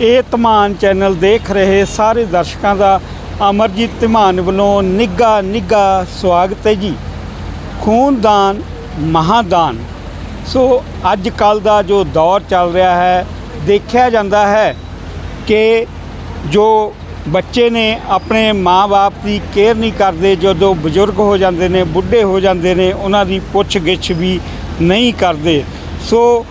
ਇਹ ਧਮਾਨ ਚੈਨਲ ਦੇਖ ਰਹੇ ਸਾਰੇ ਦਰਸ਼ਕਾਂ ਦਾ ਅਮਰਜੀਤ ਧਮਾਨ ਵੱਲੋਂ ਨਿੱਘਾ ਨਿੱਘਾ ਸਵਾਗਤ ਹੈ ਜੀ। ਖੂਨਦਾਨ, ਮਹਾਦਾਨ। ਸੋ ਅੱਜ ਕੱਲ ਦਾ ਜੋ ਦੌਰ ਚੱਲ ਰਿਹਾ ਹੈ, ਦੇਖਿਆ ਜਾਂਦਾ ਹੈ ਕਿ ਜੋ ਬੱਚੇ ਨੇ ਆਪਣੇ ਮਾਪੇ ਦੀ ਕੇਅਰ ਨਹੀਂ ਕਰਦੇ, ਜਦੋਂ ਬਜ਼ੁਰਗ ਹੋ ਜਾਂਦੇ ਨੇ, ਬੁੱਢੇ ਹੋ ਜਾਂਦੇ ਨੇ, ਉਹਨਾਂ ਦੀ ਪੁੱਛ ਗਿੱਛ ਵੀ ਨਹੀਂ ਕਰਦੇ। ਸੋ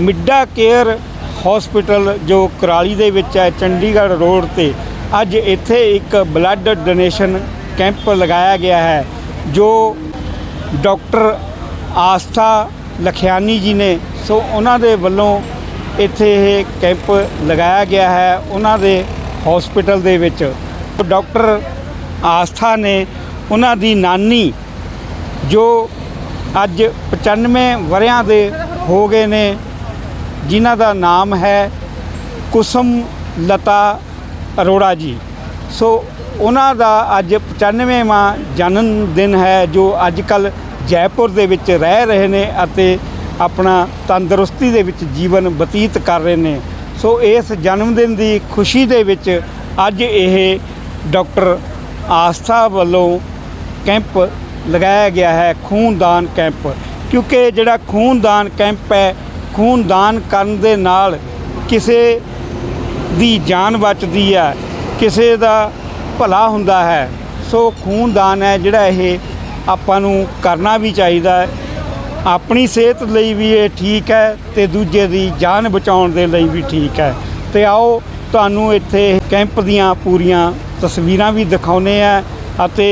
ਮਿੱਡਾ ਕੇਅਰ ਹਸਪੀਟਲ ਜੋ ਕਰਾਲੀ ਦੇ ਵਿੱਚ ਹੈ, ਚੰਡੀਗੜ੍ਹ ਰੋਡ ਤੇ, ਅੱਜ ਇੱਥੇ ਇੱਕ ਬਲੱਡ ਡੋਨੇਸ਼ਨ ਕੈਂਪ ਲਗਾਇਆ ਗਿਆ ਹੈ, ਜੋ ਡਾਕਟਰ ਆਸਥਾ ਲਖਿਆਨੀ ਜੀ ਨੇ, ਸੋ ਉਹਨਾਂ ਦੇ ਵੱਲੋਂ ਇੱਥੇ ਇਹ ਕੈਂਪ ਲਗਾਇਆ ਗਿਆ ਹੈ, ਉਹਨਾਂ ਦੇ ਹਸਪੀਟਲ ਦੇ ਵਿੱਚ। ਡਾਕਟਰ ਆਸਥਾ ਨੇ ਉਹਨਾਂ ਦੀ ਨਾਨੀ, ਜੋ ਅੱਜ 95 ਵਰਿਆਂ ਦੇ ਹੋ ਗਏ ਨੇ ਜਿਨ੍ਹਾਂ ਦਾ ਨਾਮ ਹੈ ਕੁਸਮ ਲਤਾ ਅਰੋੜਾ ਜੀ। ਸੋ ਉਹਨਾਂ ਦਾ ਅੱਜ 95ਵਾਂ ਜਨਮ ਦਿਨ ਹੈ, ਜੋ ਅੱਜ ਕੱਲ ਜੈਪੁਰ ਦੇ ਵਿੱਚ ਰਹਿ ਰਹੇ ਨੇ ਅਤੇ ਆਪਣਾ ਤੰਦਰੁਸਤੀ ਦੇ ਵਿੱਚ ਜੀਵਨ ਬਤੀਤ ਕਰ ਰਹੇ ਨੇ। ਸੋ ਇਸ ਜਨਮ ਦਿਨ ਦੀ ਖੁਸ਼ੀ ਦੇ ਵਿੱਚ ਅੱਜ ਇਹ ਡਾਕਟਰ ਆਸਥਾ ਵੱਲੋਂ ਕੈਂਪ ਲਗਾਇਆ ਗਿਆ ਹੈ, ਖੂਨਦਾਨ ਕੈਂਪ। ਕਿਉਂਕਿ ਜਿਹੜਾ ਖੂਨਦਾਨ ਕੈਂਪ ਹੈ ਖੂਨਦਾਨ ਕਰਨ ਦੇ ਨਾਲ ਕਿਸੇ ਦੀ ਜਾਨ ਬਚਦੀ ਹੈ, ਕਿਸੇ ਦਾ ਭਲਾ ਹੁੰਦਾ ਹੈ, ਸੋ ਖੂਨਦਾਨ ਹੈ ਜਿਹੜਾ ਇਹ ਆਪਾਂ ਨੂੰ ਕਰਨਾ ਵੀ ਚਾਹੀਦਾ ਹੈ। ਆਪਣੀ ਸਿਹਤ ਲਈ ਵੀ ਇਹ ਠੀਕ ਹੈ ਤੇ ਦੂਜੇ ਦੀ ਜਾਨ ਬਚਾਉਣ ਦੇ ਲਈ ਵੀ ਠੀਕ ਹੈ। ਤੇ ਆਓ ਤੁਹਾਨੂੰ ਇੱਥੇ ਕੈਂਪ ਦੀਆਂ ਪੂਰੀਆਂ ਤਸਵੀਰਾਂ ਵੀ ਦਿਖਾਉਨੇ ਆ ਅਤੇ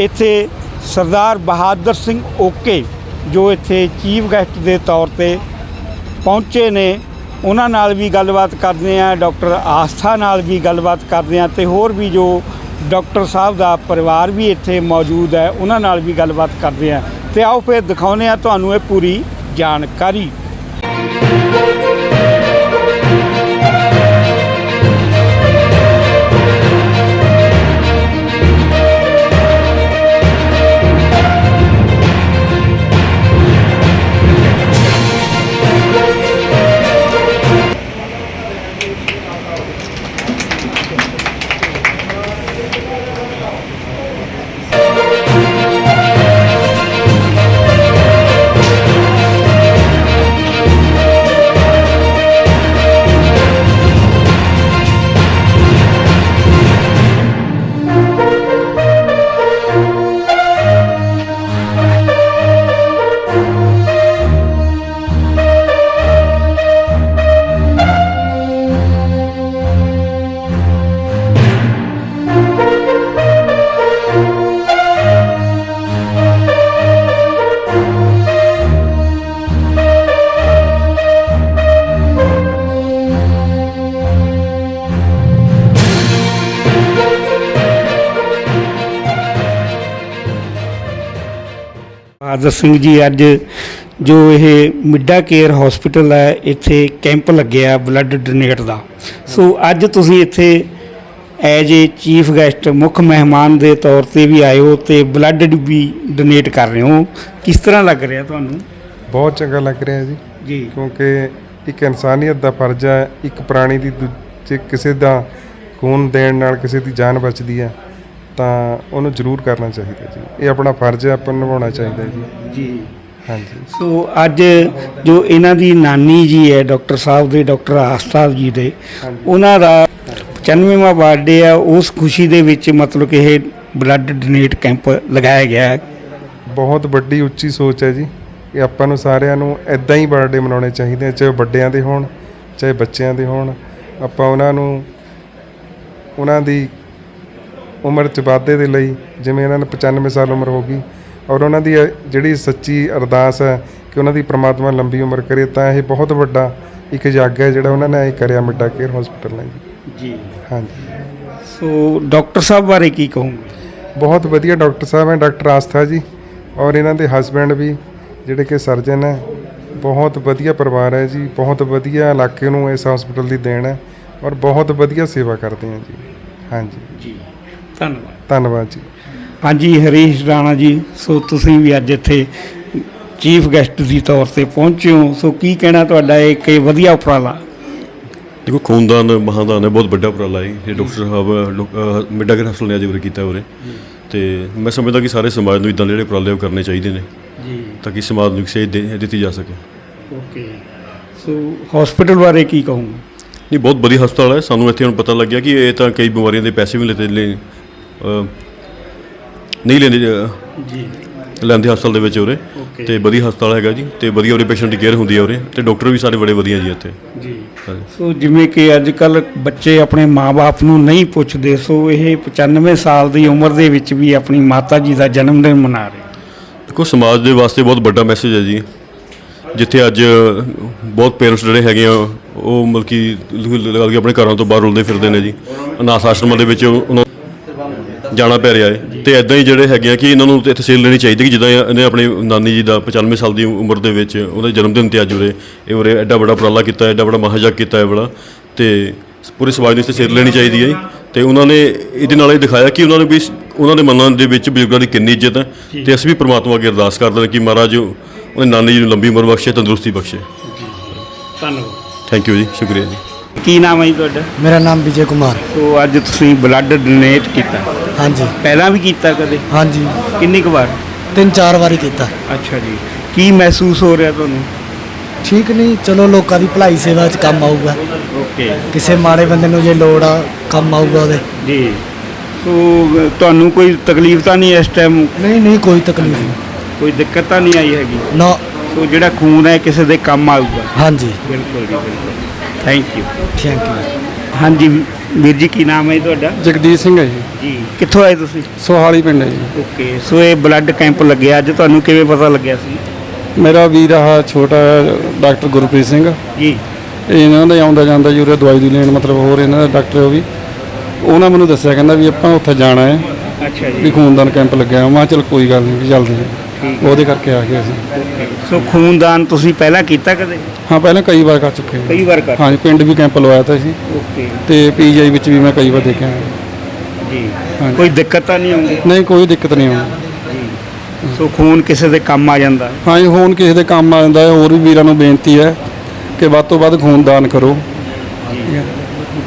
ਇੱਥੇ ਸਰਦਾਰ ਬਹਾਦਰ ਸਿੰਘ ਓਕੇ ਜੋ ਇੱਥੇ ਚੀਫ ਗੈਸਟ ਦੇ ਤੌਰ ਤੇ ਪਹੁੰਚੇ ਨੇ, ਉਹਨਾਂ ਨਾਲ ਵੀ ਗੱਲਬਾਤ ਕਰਦੇ ਆ ਡਾਕਟਰ ਆਸਥਾ ਨਾਲ ਵੀ ਗੱਲਬਾਤ ਕਰਦੇ ਆ ਤੇ ਹੋਰ ਵੀ ਜੋ ਡਾਕਟਰ ਸਾਹਿਬ ਦਾ ਪਰਿਵਾਰ ਵੀ ਇੱਥੇ ਮੌਜੂਦ ਹੈ, ਉਹਨਾਂ ਨਾਲ ਵੀ ਗੱਲਬਾਤ ਕਰਦੇ ਆ ਤੇ ਆਓ ਫਿਰ ਦਿਖਾਉਂਦੇ ਆ ਤੁਹਾਨੂੰ ਇਹ ਪੂਰੀ ਜਾਣਕਾਰੀ। ਬਹਾਦਰ ਸਿੰਘ ਜੀ ਅੱਜ ਜੋ ਇਹ ਮਿੱਡਾ ਕੇਅਰ ਹਸਪੀਟਲ ਹੈ ਇੱਥੇ ਕੈਂਪ ਲੱਗਿਆ ਬਲੱਡ ਡੋਨੇਟ ਦਾ। ਸੋ ਅੱਜ ਤੁਸੀਂ ਇੱਥੇ ਐਜ ਏ ਚੀਫ ਗੈਸਟ ਮੁੱਖ ਮਹਿਮਾਨ ਦੇ ਤੌਰ ਤੇ ਵੀ ਆਏ ਹੋ ਤੇ ਬਲੱਡ ਵੀ ਡੋਨੇਟ ਕਰ ਰਹੇ ਹੋ। ਕਿਸ ਤਰ੍ਹਾਂ ਲੱਗ ਰਿਹਾ ਤੁਹਾਨੂੰ? ਬਹੁਤ ਚੰਗਾ ਲੱਗ ਰਿਹਾ ਜੀ। ਜੀ। ਕਿਉਂਕਿ ਇੱਕ ਇਨਸਾਨੀਅਤ ਦਾ ਫਰਜ਼ ਹੈ ਇੱਕ ਪ੍ਰਾਣੀ ਦੀ ਦੂਜੇ ਕਿਸੇ ਦਾ ਖੂਨ ਦੇਣ ਨਾਲ ਕਿਸੇ ਦੀ ਜਾਨ ਬਚਦੀ ਹੈ ਤਾਂ ਉਹਨੂੰ ਜ਼ਰੂਰ ਕਰਨਾ ਚਾਹੀਦਾ ਜੀ। ਇਹ ਆਪਣਾ ਫਰਜ਼ ਹੈ ਆਪਾਂ ਨੂੰ ਨਿਭਾਉਣਾ ਚਾਹੀਦਾ ਜੀ। ਜੀ। ਹਾਂਜੀ। ਸੋ ਅੱਜ ਜੋ ਇਹਨਾਂ ਦੀ ਨਾਨੀ ਜੀ ਹੈ ਡਾਕਟਰ ਸਾਹਿਬ ਦੇ ਡਾਕਟਰ ਆਸਥਾ ਜੀ ਦੇ ਉਹਨਾਂ ਦਾ 95ਵਾਂ ਬਰਥਡੇ ਆ। ਉਸ ਖੁਸ਼ੀ ਦੇ ਵਿੱਚ ਮਤਲਬ ਕਿ ਇਹ ਬਲੱਡ ਡੋਨੇਟ ਕੈਂਪ ਲਗਾਇਆ ਗਿਆ ਹੈ। ਬਹੁਤ ਵੱਡੀ ਉੱਚੀ ਸੋਚ ਹੈ ਜੀ। ਇਹ ਆਪਾਂ ਨੂੰ ਸਾਰਿਆਂ ਨੂੰ ਐਦਾਂ ਹੀ ਬਰਥਡੇ ਮਨਾਉਣੇ ਚਾਹੀਦੇ ਆ, ਚਾਹੇ ਵੱਡਿਆਂ ਦੇ ਹੋਣ ਚਾਹੇ ਬੱਚਿਆਂ ਦੇ ਹੋਣ। ਆਪਾਂ ਉਹਨਾਂ ਨੂੰ ਉਹਨਾਂ ਦੀ ਉਮਰ ਚ ਵਾਧੇ ਦੇ ਲਈ ਜਿਵੇਂ ਇਹਨਾਂ ਨੂੰ 95 ਸਾਲ ਉਮਰ ਹੋ ਗਈ ਔਰ ਉਹਨਾਂ ਦੀ ਜਿਹੜੀ ਸੱਚੀ ਅਰਦਾਸ ਹੈ ਕਿ ਉਹਨਾਂ ਦੀ ਪ੍ਰਮਾਤਮਾ ਲੰਬੀ ਉਮਰ ਕਰੇ ਤਾਂ ਇਹ ਬਹੁਤ ਵੱਡਾ ਇੱਕ ਯੱਗ ਹੈ ਜਿਹੜਾ ਉਹਨਾਂ ਨੇ ਇਹ ਕਰਿਆ ਮਿੱਡਾ ਕੇਅਰ ਹਸਪੀਟਲ ਨੇ ਜੀ। ਜੀ। ਹਾਂਜੀ। ਸੋ ਡਾਕਟਰ ਸਾਹਿਬ ਬਾਰੇ ਕੀ ਕਹੋਗੇ? ਬਹੁਤ ਵਧੀਆ ਡਾਕਟਰ ਸਾਹਿਬ ਹੈ ਡਾਕਟਰ ਆਸਥਾ ਜੀ ਔਰ ਇਹਨਾਂ ਦੇ ਹਸਬੈਂਡ ਵੀ ਜਿਹੜੇ ਕਿ ਸਰਜਨ ਹੈ। ਬਹੁਤ ਵਧੀਆ ਪਰਿਵਾਰ ਹੈ ਜੀ ਬਹੁਤ ਵਧੀਆ ਇਲਾਕੇ ਨੂੰ ਇਸ ਹਸਪੀਟਲ ਦੀ ਦੇਣ ਹੈ ਔਰ ਬਹੁਤ ਵਧੀਆ ਸੇਵਾ ਕਰਦੇ ਹੈ ਜੀ। ਹਾਂਜੀ। ਜੀ। ਧੰਨਵਾਦ। ਧੰਨਵਾਦ ਜੀ। ਹਾਂਜੀ ਹਰੀਸ਼ ਰਾਣਾ ਜੀ ਸੋ ਤੁਸੀਂ ਵੀ ਅੱਜ ਇੱਥੇ ਚੀਫ ਗੈਸਟ ਦੀ ਤੌਰ ਤੇ ਪਹੁੰਚੇ ਹੋ। ਸੋ ਕੀ ਕਹਿਣਾ ਤੁਹਾਡਾ? ਇੱਕ ਇਹ ਵਧੀਆ ਉਪਰਾਲਾ। ਦੇਖੋ ਖੂਨਦਾਨ ਮਹਾਦਾਨ ਹੈ ਬਹੁਤ ਵੱਡਾ ਉਪਰਾਲਾ ਹੈ। ਇਹ ਡਾਕਟਰ ਸਾਹਿਬ ਮਿਡਾਗਰ ਹਸਪਤਾਲ ਨੇ ਅੱਜ ਉਰੇ ਕੀਤਾ ਉਰੇ। ਤੇ ਮੈਂ ਸਮਝਦਾ ਕਿ ਸਾਰੇ ਸਮਾਜ ਨੂੰ ਇਦਾਂ ਦੇ ਜਿਹੜੇ ਉਪਰਾਲੇ ਉਹ ਕਰਨੇ ਚਾਹੀਦੇ ਨੇ ਜੀ। ਤਾਂ ਕਿ ਸਮਾਜ ਨੂੰ ਸੇਧ ਦੇ- ਦਿੱਤੀ ਜਾ ਸਕੇ। ਓਕੇ। ਸੋ ਹਸਪੀਟਲ ਬਾਰੇ ਕੀ ਕਹੋਗੇ? ਨਹੀਂ ਬਹੁਤ ਵਧੀਆ ਹਸਪਤਾਲ ਹੈ। ਸਾਨੂੰ ਇੱਥੇ ਹੁਣ ਪਤਾ ਲੱਗਿਆ ਕਿ ਇਹ ਤਾਂ ਕਈ ਬਿਮਾਰੀਆਂ ਦੇ ਪੈਸੇ ਵੀ ਲੈਤੇ ਨਹੀਂ ਲੈਂਦੇ ਜੀ ਲੈਂਦੇ ਹਸਪਤਾਲ ਦੇ ਵਿੱਚ ਉਰੇ। Okay. ਤੇ ਵਧੀਆ ਹਸਪਤਾਲ ਹੈਗਾ ਜੀ ਤੇ ਵਧੀਆ ਉਰੇ ਪੇਸ਼ੈਂਟ ਦੀ ਕੇਅਰ ਹੁੰਦੀ ਹੈ ਉਰੇ। ਤੇ ਡਾਕਟਰ ਵੀ ਸਾਰੇ ਬੜੇ ਵਧੀਆ ਜੀ ਇੱਥੇ। ਜੀ। ਹਾਂਜੀ। ਸੋ ਜਿਵੇਂ ਕਿ ਅੱਜ ਕੱਲ ਬੱਚੇ ਆਪਣੇ ਮਾਪੇ ਨੂੰ ਨਹੀਂ ਪੁੱਛਦੇ ਸੋ ਇਹ 95 ਸਾਲ ਦੀ ਉਮਰ ਦੇ ਵਿੱਚ ਵੀ ਆਪਣੀ ਮਾਤਾ ਜੀ ਦਾ ਜਨਮ ਦਿਨ ਮਨਾ ਰਹੇ ਦੇਖੋ ਸਮਾਜ ਦੇ ਵਾਸਤੇ ਬਹੁਤ ਵੱਡਾ ਮੈਸੇਜ ਹੈ ਜੀ। ਜਿੱਥੇ ਅੱਜ ਬਹੁਤ ਪੇਰੈਂਟਸ ਜਿਹੜੇ ਹੈਗੇ ਆ ਉਹ ਮਤਲਬ ਕਿ ਲਗਾ ਕੇ ਆਪਣੇ ਘਰਾਂ ਤੋਂ ਬਾਹਰ ਰੁਲਦੇ ਫਿਰਦੇ ਨੇ ਜੀ। ਅਨਾਥ ਆਸ਼ਰਮਾਂ ਦੇ ਵਿੱਚ ਉਹਨਾਂ ਜਾਣਾ ਪੈ ਰਿਹਾ ਹੈ। ਤੇ ਐਦਾਂ ਹੀ ਜਿਹੜੇ ਹੈਗੇ ਆ ਕਿ ਇਹਨਾਂ ਨੂੰ ਤੇ ਇੱਥੇ ਸੇਲ ਲੈਣੀ ਚਾਹੀਦੀ ਕਿ ਜਿੱਦਾਂ ਇਹਨੇ ਆਪਣੀ ਨਾਨੀ ਜੀ ਦਾ 95 ਸਾਲ ਦੀ ਉਮਰ ਦੇ ਵਿੱਚ ਉਹਦੇ ਜਨਮ ਦਿਨ ਤੇ ਅੱਜ ਉਰੇ ਇਹ ਉਰੇ ਐਡਾ ਵੱਡਾ ਉਪਰਾਲਾ ਕੀਤਾ ਐਡਾ ਵੱਡਾ ਮਹਾਜਗ ਕੀਤਾ ਹੈ ਬੜਾ ਤੇ ਪੂਰੇ ਸਮਾਜ ਨੂੰ ਇੱਥੇ ਸੇਲ ਲੈਣੀ ਚਾਹੀਦੀ ਹੈ ਜੀ। ਤੇ ਉਹਨਾਂ ਨੇ ਇਹਦੇ ਨਾਲ ਇਹ ਦਿਖਾਇਆ ਕਿ ਉਹਨਾਂ ਨੂੰ ਵੀ ਉਹਨਾਂ ਦੇ ਮਨਾਂ ਦੇ ਵਿੱਚ ਬਜ਼ੁਰਗਾਂ ਦੀ ਕਿੰਨੀ ਇੱਜ਼ਤ ਹੈ। ਤੇ ਅਸੀਂ ਵੀ ਪ੍ਰਮਾਤਮਾ ਅੱਗੇ ਅਰਦਾਸ ਕਰਦੇ ਹਾਂ ਕਿ ਮਹਾਰਾਜ ਉਹਨੇ ਨਾਨੀ ਜੀ ਨੂੰ ਲੰਬੀ ਉਮਰ ਬਖਸ਼ੇ ਤੰਦਰੁਸਤੀ ਬਖਸ਼ੇ। ਧੰਨਵਾਦ। ਥੈਂਕ ਯੂ ਜੀ ਸ਼ੁਕਰੀਆ ਜੀ। ਕੀ ਨਾਮ ਹੈ ਜੀ ਤੁਹਾਡਾ? ਮੇਰਾ ਨਾਮ ਵਿਜੇ ਕੁਮਾਰ। ਸੋ ਅੱਜ ਤੁਸੀਂ ਬਲੱਡ ਡੋਨੇਟ ਕੀਤਾ। ਹਾਂਜੀ। ਪਹਿਲਾਂ ਵੀ ਕੀਤਾ ਕਦੇ? ਹਾਂਜੀ। ਕਿੰਨੀ ਕੁ ਵਾਰ? ਤਿੰਨ ਚਾਰ ਵਾਰੀ ਕੀਤਾ। ਅੱਛਾ ਜੀ। ਕੀ ਮਹਿਸੂਸ ਹੋ ਰਿਹਾ ਤੁਹਾਨੂੰ? ਠੀਕ ਨਹੀਂ ਚਲੋ ਲੋਕਾਂ ਦੀ ਭਲਾਈ ਸੇਵਾ 'ਚ ਕੰਮ ਆਊਗਾ। ਓਕੇ। ਕਿਸੇ ਮਾੜੇ ਬੰਦੇ ਨੂੰ ਜੇ ਲੋੜ ਆ ਕੰਮ ਆਊਗਾ ਉਹਦੇ। ਜੀ। ਸੋ ਅ, ਤੁਹਾਨੂੰ ਕੋਈ ਤਕਲੀਫ ਤਾਂ ਨਹੀਂ ਇਸ ਟਾਈਮ ਨਹੀਂ ਨਹੀਂ ਕੋਈ ਤਕਲੀਫ ਨਹੀਂ। ਕੋਈ ਦਿੱਕਤ ਤਾਂ ਨਹੀਂ ਆਈ ਹੈਗੀ? ਨਾ। ਸੋ ਜਿਹੜਾ ਖੂਨ ਹੈ ਕਿਸੇ ਦੇ ਕੰਮ ਆਊਗਾ? ਹਾਂਜੀ। ਬਿਲਕੁਲ ਜੀ ਬਿਲਕੁਲ। ਥੈਂਕ ਯੂ ਥੈਂਕ ਯੂ ਹਾਂਜੀ ਵੀਰ ਜੀ ਕੀ ਨਾਮ ਹੈ ਜੀ ਤੁਹਾਡਾ? ਜਗਦੀਸ਼ ਸਿੰਘ ਹੈ ਜੀ। ਜੀ। ਕਿੱਥੋਂ ਆਏ ਤੁਸੀਂ? ਸੋਹਾਲੀ ਪਿੰਡ ਹੈ ਜੀ। ਓਕੇ ਸੋ ਇਹ ਬਲੱਡ ਕੈਂਪ ਲੱਗਿਆ ਅੱਜ ਤੁਹਾਨੂੰ ਕਿਵੇਂ ਪਤਾ ਲੱਗਿਆ ਸੀ? ਮੇਰਾ ਵੀਰ ਆ ਛੋਟਾ ਡਾਕਟਰ ਗੁਰਪ੍ਰੀਤ ਸਿੰਘ। ਜੀ। ਇਹ ਇਹਨਾਂ ਦਾ ਆਉਂਦਾ ਜਾਂਦਾ ਜੀ ਉਰੇ ਦਵਾਈ ਦੀ ਲੈਣ ਮਤਲਬ ਹੋਰ ਇਹਨਾਂ ਦਾ ਡਾਕਟਰ ਉਹ ਵੀ। ਉਹਨਾਂ ਮੈਨੂੰ ਦੱਸਿਆ ਕਹਿੰਦਾ ਵੀ ਆਪਾਂ ਉੱਥੇ ਜਾਣਾ ਹੈ ਅੱਛਾ ਵੀ ਜੀ ਖੂਨਦਾਨ ਕੈਂਪ ਲੱਗਿਆ ਮੈਂ ਕਿਹਾ ਚਲ ਕੋਈ ਗੱਲ ਨਹੀਂ ਵੀ ਚੱਲਦੇ ਹਾਂ। ਉਹਦੇ ਕਰਕੇ ਆ ਗਏ ਅਸੀਂ। ਸੋ ਖੂਨਦਾਨ ਤੁਸੀਂ ਪਹਿਲਾਂ ਕੀਤਾ ਕਦੇ? ਹਾਂ ਪਹਿਲਾਂ ਕਈ ਵਾਰ ਕਰ ਚੁੱਕੇ ਹਾਂ। ਕਈ ਵਾਰ ਕਰ ਹਾਂਜੀ ਪਿੰਡ ਵੀ ਕੈਂਪ ਲਵਾਇਆ ਤਾ ਸੀ। ਓਕੇ। ਤੇ ਪੀਜੀਆਈ ਵਿੱਚ ਵੀ ਮੈਂ ਕਈ ਵਾਰ ਦੇਖਿਆ। ਜੀ। ਹਾਂਜੀ। ਕੋਈ ਦਿੱਕਤ ਤਾਂ ਨਹੀਂ ਆਉਂਦੀ? ਨਹੀਂ ਕੋਈ ਦਿੱਕਤ ਨਹੀਂ ਆਉਂਦੀ। ਸੋ ਖੂਨ ਕਿਸੇ ਦੇ ਕੰਮ ਆ ਜਾਂਦਾ। ਹਾਂਜੀ ਹੁਣ ਕਿਸੇ ਦੇ ਕੰਮ ਆ ਜਾਂਦਾ ਹੈ। ਹੋਰ ਵੀ ਵੀਰਾਂ ਨੂੰ ਬੇਨਤੀ ਹੈ ਕਿ ਵੱਧ ਤੋਂ ਵੱਧ ਖੂਨਦਾਨ ਕਰੋ।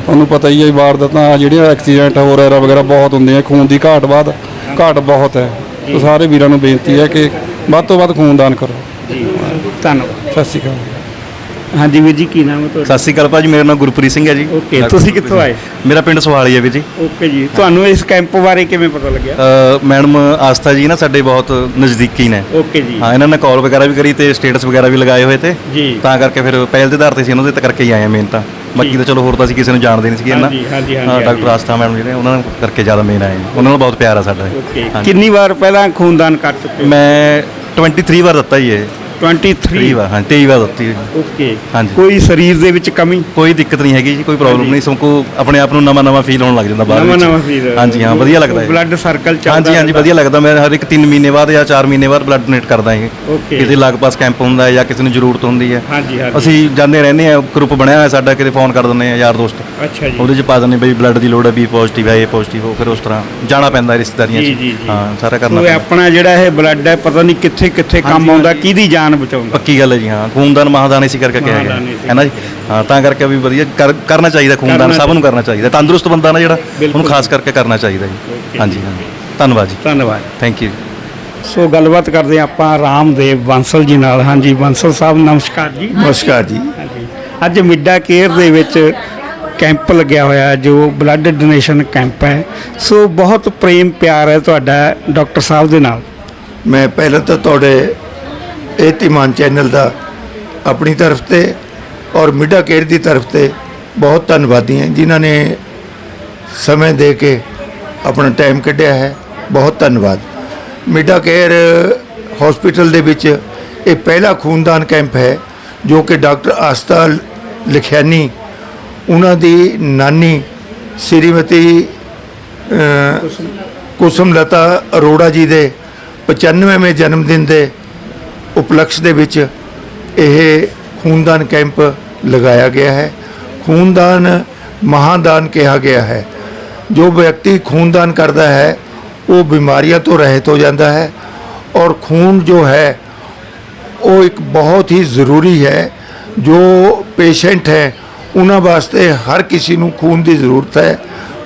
ਤੁਹਾਨੂੰ ਪਤਾ ਹੀ ਹੈ ਵਾਰਦਾਤਾਂ ਜਿਹੜੀਆਂ ਐਕਸੀਡੈਂਟ ਹੋ ਰਿਹਾ ਵਗੈਰਾ ਬਹੁਤ ਹੁੰਦੇ ਆ ਖੂਨ ਦੀ ਘਾਟ ਬਾਅਦ ਘਾਟ ਬਹੁਤ ਹੈ। ਸਾਰੇ ਵੀਰਾਂ ਨੂੰ ਬੇਨਤੀ ਹੈ ਕਿ ਵੱਧ ਤੋਂ ਵੱਧ ਖੂਨਦਾਨ ਕਰੋ। ਜੀ। ਧੰਨਵਾਦ। ਸਤਿ ਸ਼੍ਰੀ ਅਕਾਲ। ਹਾਂਜੀ ਵੀਰ ਜੀ ਕੀ ਨਾਮ ਹੈ ਤੁਹਾਡਾ? ਸਤਿ ਸ਼੍ਰੀ ਅਕਾਲ ਭਾਜੀ ਮੇਰਾ ਨਾਮ ਗੁਰਪ੍ਰੀਤ ਸਿੰਘ ਹੈ ਜੀ। ਓਕੇ ਤੁਸੀਂ ਕਿੱਥੋਂ ਆਏ? ਮੇਰਾ ਪਿੰਡ ਸਵਾਲੀ ਹੈ ਵੀਰ ਜੀ। ਓਕੇ ਜੀ ਤੁਹਾਨੂੰ ਇਸ ਕੈਂਪ ਬਾਰੇ ਕਿਵੇਂ ਪਤਾ ਲੱਗਿਆ? ਅ, ਮੈਡਮ ਆਸਥਾ ਜੀ ਨਾ ਸਾਡੇ ਬਹੁਤ ਨਜ਼ਦੀਕੀ ਨੇ। ਓਕੇ ਜੀ। ਹਾਂ ਇਹਨਾਂ ਨੇ ਕਾਲ ਵਗੈਰਾ ਵੀ ਕਰੀ ਤੇ ਸਟੇਟਸ ਵਗੈਰਾ ਵੀ ਲਗਾਏ ਹੋਏ ਤੇ। ਜੀ। ਤਾਂ ਕਰਕੇ ਫਿਰ ਪਹਿਲ ਦੇ ਆਧਾਰ ਤੇ ਸੀ ਉਹਨਾਂ ਦੇ ਤੇ ਕਰਕੇ ਹੀ ਆਏ ਆ ਮੇਨ ਤਾਂ। ਬਾਕੀ ਤਾਂ ਚਲੋ ਹੋਰ ਤਾਂ ਅਸੀਂ ਕਿਸੇ ਨੂੰ ਜਾਣਦੇ ਨਹੀਂ ਸੀਗੇ ਇਹਨਾਂ ਹਾਂਜੀ, ਹਾਂਜੀ, ਹਾਂਜੀ, ਹਾਂ, ਹਾਂਜੀ। ਡਾਕਟਰ ਆਸਥਾ ਮੈਡਮ ਜਿਹੜੇ ਉਹਨਾਂ ਨੂੰ ਕਰਕੇ ਜ਼ਿਆਦਾ ਮੇਨ ਆਏ ਹਾਂ। ਉਹਨਾਂ ਨਾਲ ਬਹੁਤ ਪਿਆਰ ਆ ਸਾਡਾ। ਓਕੇ ਹਾਂਜੀ। ਕਿੰਨੀ ਵਾਰ ਪਹਿਲਾਂ ਖੂਨਦਾਨ ਕਰ ਚੁੱਕੇ ਹੋ? ਮੈਂ 23 ਵਾਰ ਦਿੱਤਾ ਜੀ ਇਹ। 23 23 ਵਾਰ ਹਾਂ 23 ਵਾਰ ਦਿੱਤੀ ਓਕੇ ਹਾਂਜੀ। ਕੋਈ ਸਰੀਰ ਦੇ ਵਿੱਚ ਕਮੀ? ਕੋਈ ਦਿੱਕਤ ਨਹੀਂ ਹੈਗੀ ਜੀ ਕੋਈ ਪ੍ਰੋਬਲਮ। ਨਹੀਂ ਸਗੋਂ ਆਪਣੇ ਆਪ ਨੂੰ ਨਵਾਂ ਨਵਾਂ ਫੀਲ ਹੋਣ ਲੱਗ ਜਾਂਦਾ ਬਾਅਦ ਨਵਾਂ ਵਿੱਚ। ਨਵਾਂ ਫੀਲ ਹਾਂਜੀ ਹਾਂ ਵਧੀਆ ਲੱਗਦਾ ਹੈ ਬਲੱਡ ਸਰਕਲ ਚੱਲਦਾ ਹਾਂਜੀ ਹਾਂਜੀ ਵਧੀਆ ਲੱਗਦਾ। ਮੈਂ ਹਰ ਇੱਕ 3 ਮਹੀਨੇ ਬਾਅਦ ਜਾਂ 4 ਮਹੀਨੇ ਬਾਅਦ ਬਲੱਡ ਡੋਨੇਟ ਕਰਦਾ ਹਾਂ ਓਕੇ ਕਿਤੇ ਲਾਗ-ਪਾਸ ਕੈਂਪ ਹੁੰਦਾ ਹੈ ਜਾਂ ਕਿਸੇ ਨੂੰ ਜ਼ਰੂਰਤ ਹੁੰਦੀ ਹੈ। ਹਾਂਜੀ ਹਾਂਜੀ। ਅਸੀਂ ਜਾਂਦੇ ਰਹਿੰਦੇ ਆ ਗਰੁੱਪ ਬਣਿਆ ਹੋਇਆ ਸਾਡਾ ਕਿਤੇ ਫੋਨ ਕਰ ਦਿੰਦੇ ਆ ਯਾਰ ਦੋਸਤ। ਅੱਛਾ ਜੀ। ਉਹਦੇ 'ਚ ਪਾ ਦਿੰਦੇ ਬਈ ਬਲੱਡ ਦੀ ਲੋੜ ਹੈ ਬੀ ਪੋਜ਼ਿਟਿਵ ਹੈ ਏ ਪੋਜ਼ਿਟਿਵ ਹੋ ਫਿਰ ਉਸ ਤਰ੍ਹਾਂ ਜਾਣਾ ਪੈਂਦਾ ਹੈ ਰਿਸ਼ਤੇਦਾਰੀਆਂ ਜੀ 'ਚ। ਜੀ ਜੀ। ਹਾਂ ਸਾਰਾ ਕਰਨਾ ਇਹ ਪੈਂਦਾ। ਆਪਣਾ ਜਿਹੜਾ ਇਹ ਬਲੱਡ ਹੈ ਪਤਾ ਨਹੀਂ ਕਿੱਥੇ ਕਿੱਥੇ ਕੰਮ ਹਾਂਜੀ, ਆਉਂਦਾ ਹਾਂਜੀ। ਕਿਹਦੀ ਜਾਨ ਬਚਾਉਂਦਾ। ਪੱਕੀ ਗੱਲ ਹੈ ਜੀ ਹਾਂ। ਖੂਨਦਾਨ ਮਹਾਦਾਨ ਇਸੇ ਕਰਕੇ ਕਿਹਾ ਗਿਆ ਮਹਾਦਾਨ ਇਸੇ ਹੈ ਨਾ ਜੀ? ਹਾਂ ਤਾਂ ਕਰਕੇ ਵੀ ਵਧੀਆ। ਕਰ- ਕਰਨਾ ਚਾਹੀਦਾ ਖੂਨਦਾਨ ਕਰਨਾ ਸਭ ਨੂੰ ਕਰਨਾ ਚਾਹੀਦਾ। ਤੰਦਰੁਸਤ ਬੰਦਾ ਨਾ ਜਿਹੜਾ। ਉਹਨੂੰ ਖਾਸ ਕਰਕੇ ਕਰਨਾ ਚਾਹੀਦਾ ਜੀ. ਹਾਂਜੀ ਹਾਂਜੀ ਧੰਨਵਾਦ ਜੀ। ਧੰਨਵਾਦ। ਥੈਂਕ ਯੂ ਸੋ ਗੱਲਬਾਤ ਕਰਦੇ ਹਾਂ ਆਪਾਂ ਰਾਮਦੇਵ ਬਾਂਸਲ ਜੀ ਨਾਲ। ਹਾਂਜੀ ਬਾਂਸਲ ਸਾਹਿਬ ਨਮਸਕਾਰ ਜੀ। ਨਮਸਕਾਰ ਜੀ। ਹਾਂਜੀ। ਅੱਜ ਮਿੱਡਾ ਕੇਅਰ ਦੇ ਵਿੱਚ ਕੈਂਪ ਲੱਗਿਆ ਹੋਇਆ ਹੈ ਜੋ ਬਲੱਡ ਡੋਨੇਸ਼ਨ ਕੈਂਪ ਹੈ। ਸੋ ਬਹੁਤ ਪ੍ਰੇਮ ਪਿਆਰ ਹੈ ਤੁਹਾਡਾ ਡਾਕਟਰ ਸਾਹਿਬ ਦੇ ਨਾਲ। ਮੈਂ ਪਹਿਲਾਂ ਤਾਂ ਤੁਹਾਡੇ ਇਹ ਧੀਮਾਨ ਚੈਨਲ ਦਾ ਆਪਣੀ ਤਰਫ ਤੇ ਔਰ ਮਿਡਾ ਕੇਅਰ ਦੀ ਤਰਫ ਤੇ ਬਹੁਤ ਧੰਨਵਾਦੀ ਹਾਂ ਜਿਨ੍ਹਾਂ ਨੇ ਸਮੇਂ ਦੇ ਕੇ ਆਪਣਾ ਟਾਈਮ ਕੱਢਿਆ ਹੈ। ਬਹੁਤ ਧੰਨਵਾਦ। ਮਿਡਾ ਕੇਅਰ ਹਸਪੀਟਲ ਦੇ ਵਿੱਚ ਇਹ ਪਹਿਲਾ ਖੂਨਦਾਨ ਕੈਂਪ ਹੈ ਜੋ ਕਿ ਡਾਕਟਰ ਆਸਤਾ ਲਿਖਿਆਨੀ, ਉਹਨਾਂ ਦੀ ਨਾਨੀ ਸ਼੍ਰੀਮਤੀ ਕੁਸਮਲਤਾ ਅਰੋੜਾ ਜੀ ਦੇ 95ਵੇਂ ਜਨਮ ਦਿਨ ਦੇ ਉਪਲਕਸ਼ ਦੇ ਵਿੱਚ ਇਹ ਖੂਨਦਾਨ ਕੈਂਪ ਲਗਾਇਆ ਗਿਆ ਹੈ। ਖੂਨਦਾਨ ਮਹਾਦਾਨ ਕਿਹਾ ਗਿਆ ਹੈ। ਜੋ ਵਿਅਕਤੀ ਖੂਨਦਾਨ ਕਰਦਾ ਹੈ, ਉਹ ਬਿਮਾਰੀਆਂ ਤੋਂ ਰਹਿਤ ਹੋ ਜਾਂਦਾ ਹੈ ਔਰ ਖੂਨ ਜੋ ਹੈ, ਉਹ ਇੱਕ ਬਹੁਤ ਹੀ ਜ਼ਰੂਰੀ ਹੈ। ਜੋ ਪੇਸ਼ੈਂਟ ਹੈ, ਉਹਨਾਂ ਵਾਸਤੇ ਹਰ ਕਿਸੇ ਨੂੰ ਖੂਨ ਦੀ ਜ਼ਰੂਰਤ ਹੈ।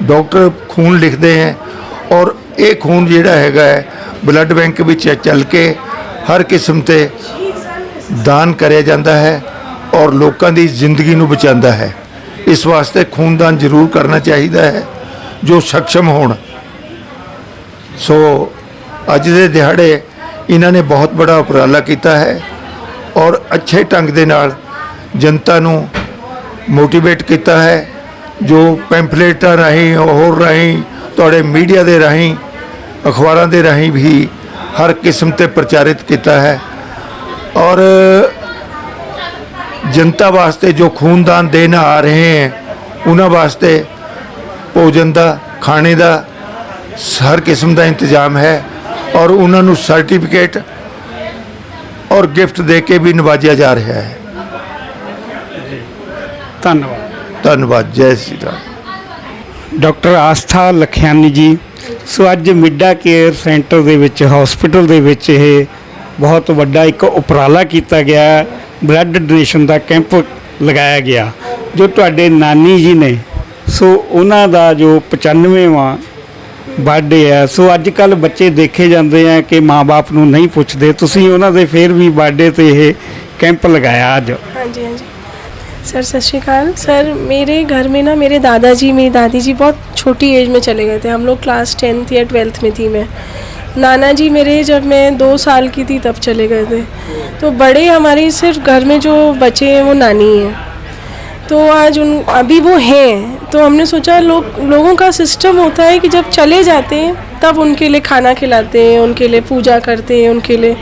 ਡਾਕਟਰ ਖੂਨ ਲਿਖਦੇ ਹੈ ਔਰ ਇਹ ਖੂਨ ਜਿਹੜਾ ਹੈਗਾ ਹੈ, ਬਲੱਡ ਬੈਂਕ ਵਿੱਚ ਚੱਲ ਕੇ ਹਰ ਕਿਸਮ ਤੇ ਦਾਨ ਕਰਿਆ ਜਾਂਦਾ ਹੈ ਔਰ ਲੋਕਾਂ ਦੀ ਜ਼ਿੰਦਗੀ ਨੂੰ ਬਚਾਉਂਦਾ ਹੈ। ਇਸ ਵਾਸਤੇ ਖੂਨਦਾਨ ਜ਼ਰੂਰ ਕਰਨਾ ਚਾਹੀਦਾ ਹੈ, ਜੋ ਸક્ષਮ ਹੋਣ। ਸੋ ਅੱਜ ਦੇ ਦਿਹਾੜੇ ਇਹਨਾਂ ਨੇ ਬਹੁਤ ਬੜਾ ਉਪਰਾਲਾ ਕੀਤਾ ਹੈ ਔਰ ਅੱਛੇ ਢੰਗ ਦੇ ਨਾਲ ਜਨਤਾ ਨੂੰ ਮੋਟੀਵੇਟ ਕੀਤਾ ਹੈ, ਜੋ ਪੈਂਫਲੇਟਾਂ ਰਾਹੀਂ, ਹੋਰ ਰਾਹੀਂ, ਤੁਹਾਡੇ ਮੀਡੀਆ ਦੇ ਰਾਹੀਂ, ਅਖਬਾਰਾਂ ਦੇ ਰਾਹੀਂ ਵੀ ਹਰ ਕਿਸਮ ਤੇ ਪ੍ਰਚਾਰਿਤ ਕੀਤਾ ਹੈ ਔਰ ਜਨਤਾ ਵਾਸਤੇ ਜੋ ਖੂਨਦਾਨ ਦੇਣ ਆ ਰਹੇ ਹੈ ਉਹਨਾਂ ਵਾਸਤੇ ਭੋਜਨ ਦਾ ਖਾਣੇ ਦਾ ਹਰ ਕਿਸਮ ਦਾ ਇੰਤਜ਼ਾਮ ਹੈ ਔਰ ਉਹਨਾਂ ਨੂੰ ਸਰਟੀਫਿਕੇਟ ਔਰ ਗਿਫਟ ਦੇ ਕੇ ਵੀ ਨਵਾਜਿਆ ਜਾ ਰਿਹਾ ਹੈ। ਧੰਨਵਾਦ। ਧੰਨਵਾਦ। ਜੈ ਸ਼੍ਰੀ ਰਾਮ। ਡਾਕਟਰ ਆਸਥਾ ਲਖਿਆਨੀ ਜੀ ਸੋ ਅੱਜ ਮਿੱਡਾ ਕੇਅਰ ਸੈਂਟਰ ਦੇ ਵਿੱਚ ਹਸਪੀਟਲ ਦੇ ਵਿੱਚ ਇਹ ਬਹੁਤ ਵੱਡਾ ਇੱਕ ਉਪਰਾਲਾ ਕੀਤਾ ਗਿਆ ਬਲੱਡ ਡੋਨੇਸ਼ਨ ਦਾ ਕੈਂਪ ਲਗਾਇਆ ਗਿਆ, ਜੋ ਤੁਹਾਡੇ ਨਾਨੀ ਜੀ ਨੇ। ਸੋ ਉਹਨਾਂ ਦਾ ਜੋ 95ਵਾਂ ਬਰਥਡੇ ਹੈ, ਸੋ ਅੱਜ ਕੱਲ ਬੱਚੇ ਦੇਖੇ ਜਾਂਦੇ ਆ ਕਿ ਮਾਪੇ ਨੂੰ ਨਹੀਂ ਪੁੱਛਦੇ। ਤੁਸੀਂ ਉਹਨਾਂ ਦੇ ਫੇਰ ਵੀ ਬਰਥਡੇ ਤੇ ਇਹ ਕੈਂਪ ਲਗਾਇਆ ਅੱਜ। ਹਾਂਜੀ ਹਾਂਜੀ। सर, सत श्रीकाल सर, मेरे घर में ना मेरे दादाजी, मेरी दादी जी बहुत छोटी एज में चले गए थे। हम लोग क्लास टेंथ या ट्वेल्थ में थी मैं। नाना जी मेरे जब मैं दो साल की थी तब चले गए थे। तो बड़े हमारे सिर्फ़ घर में जो बचे हैं, वो नानी हैं। तो आज उन, अभी वो हैं। तो हमने सोचा लोग, लोगों का सिस्टम होता है कि जब चले जाते हैं, तब उनके लिए खाना खिलाते हैं, उनके लिए पूजा करते हैं, उनके लिए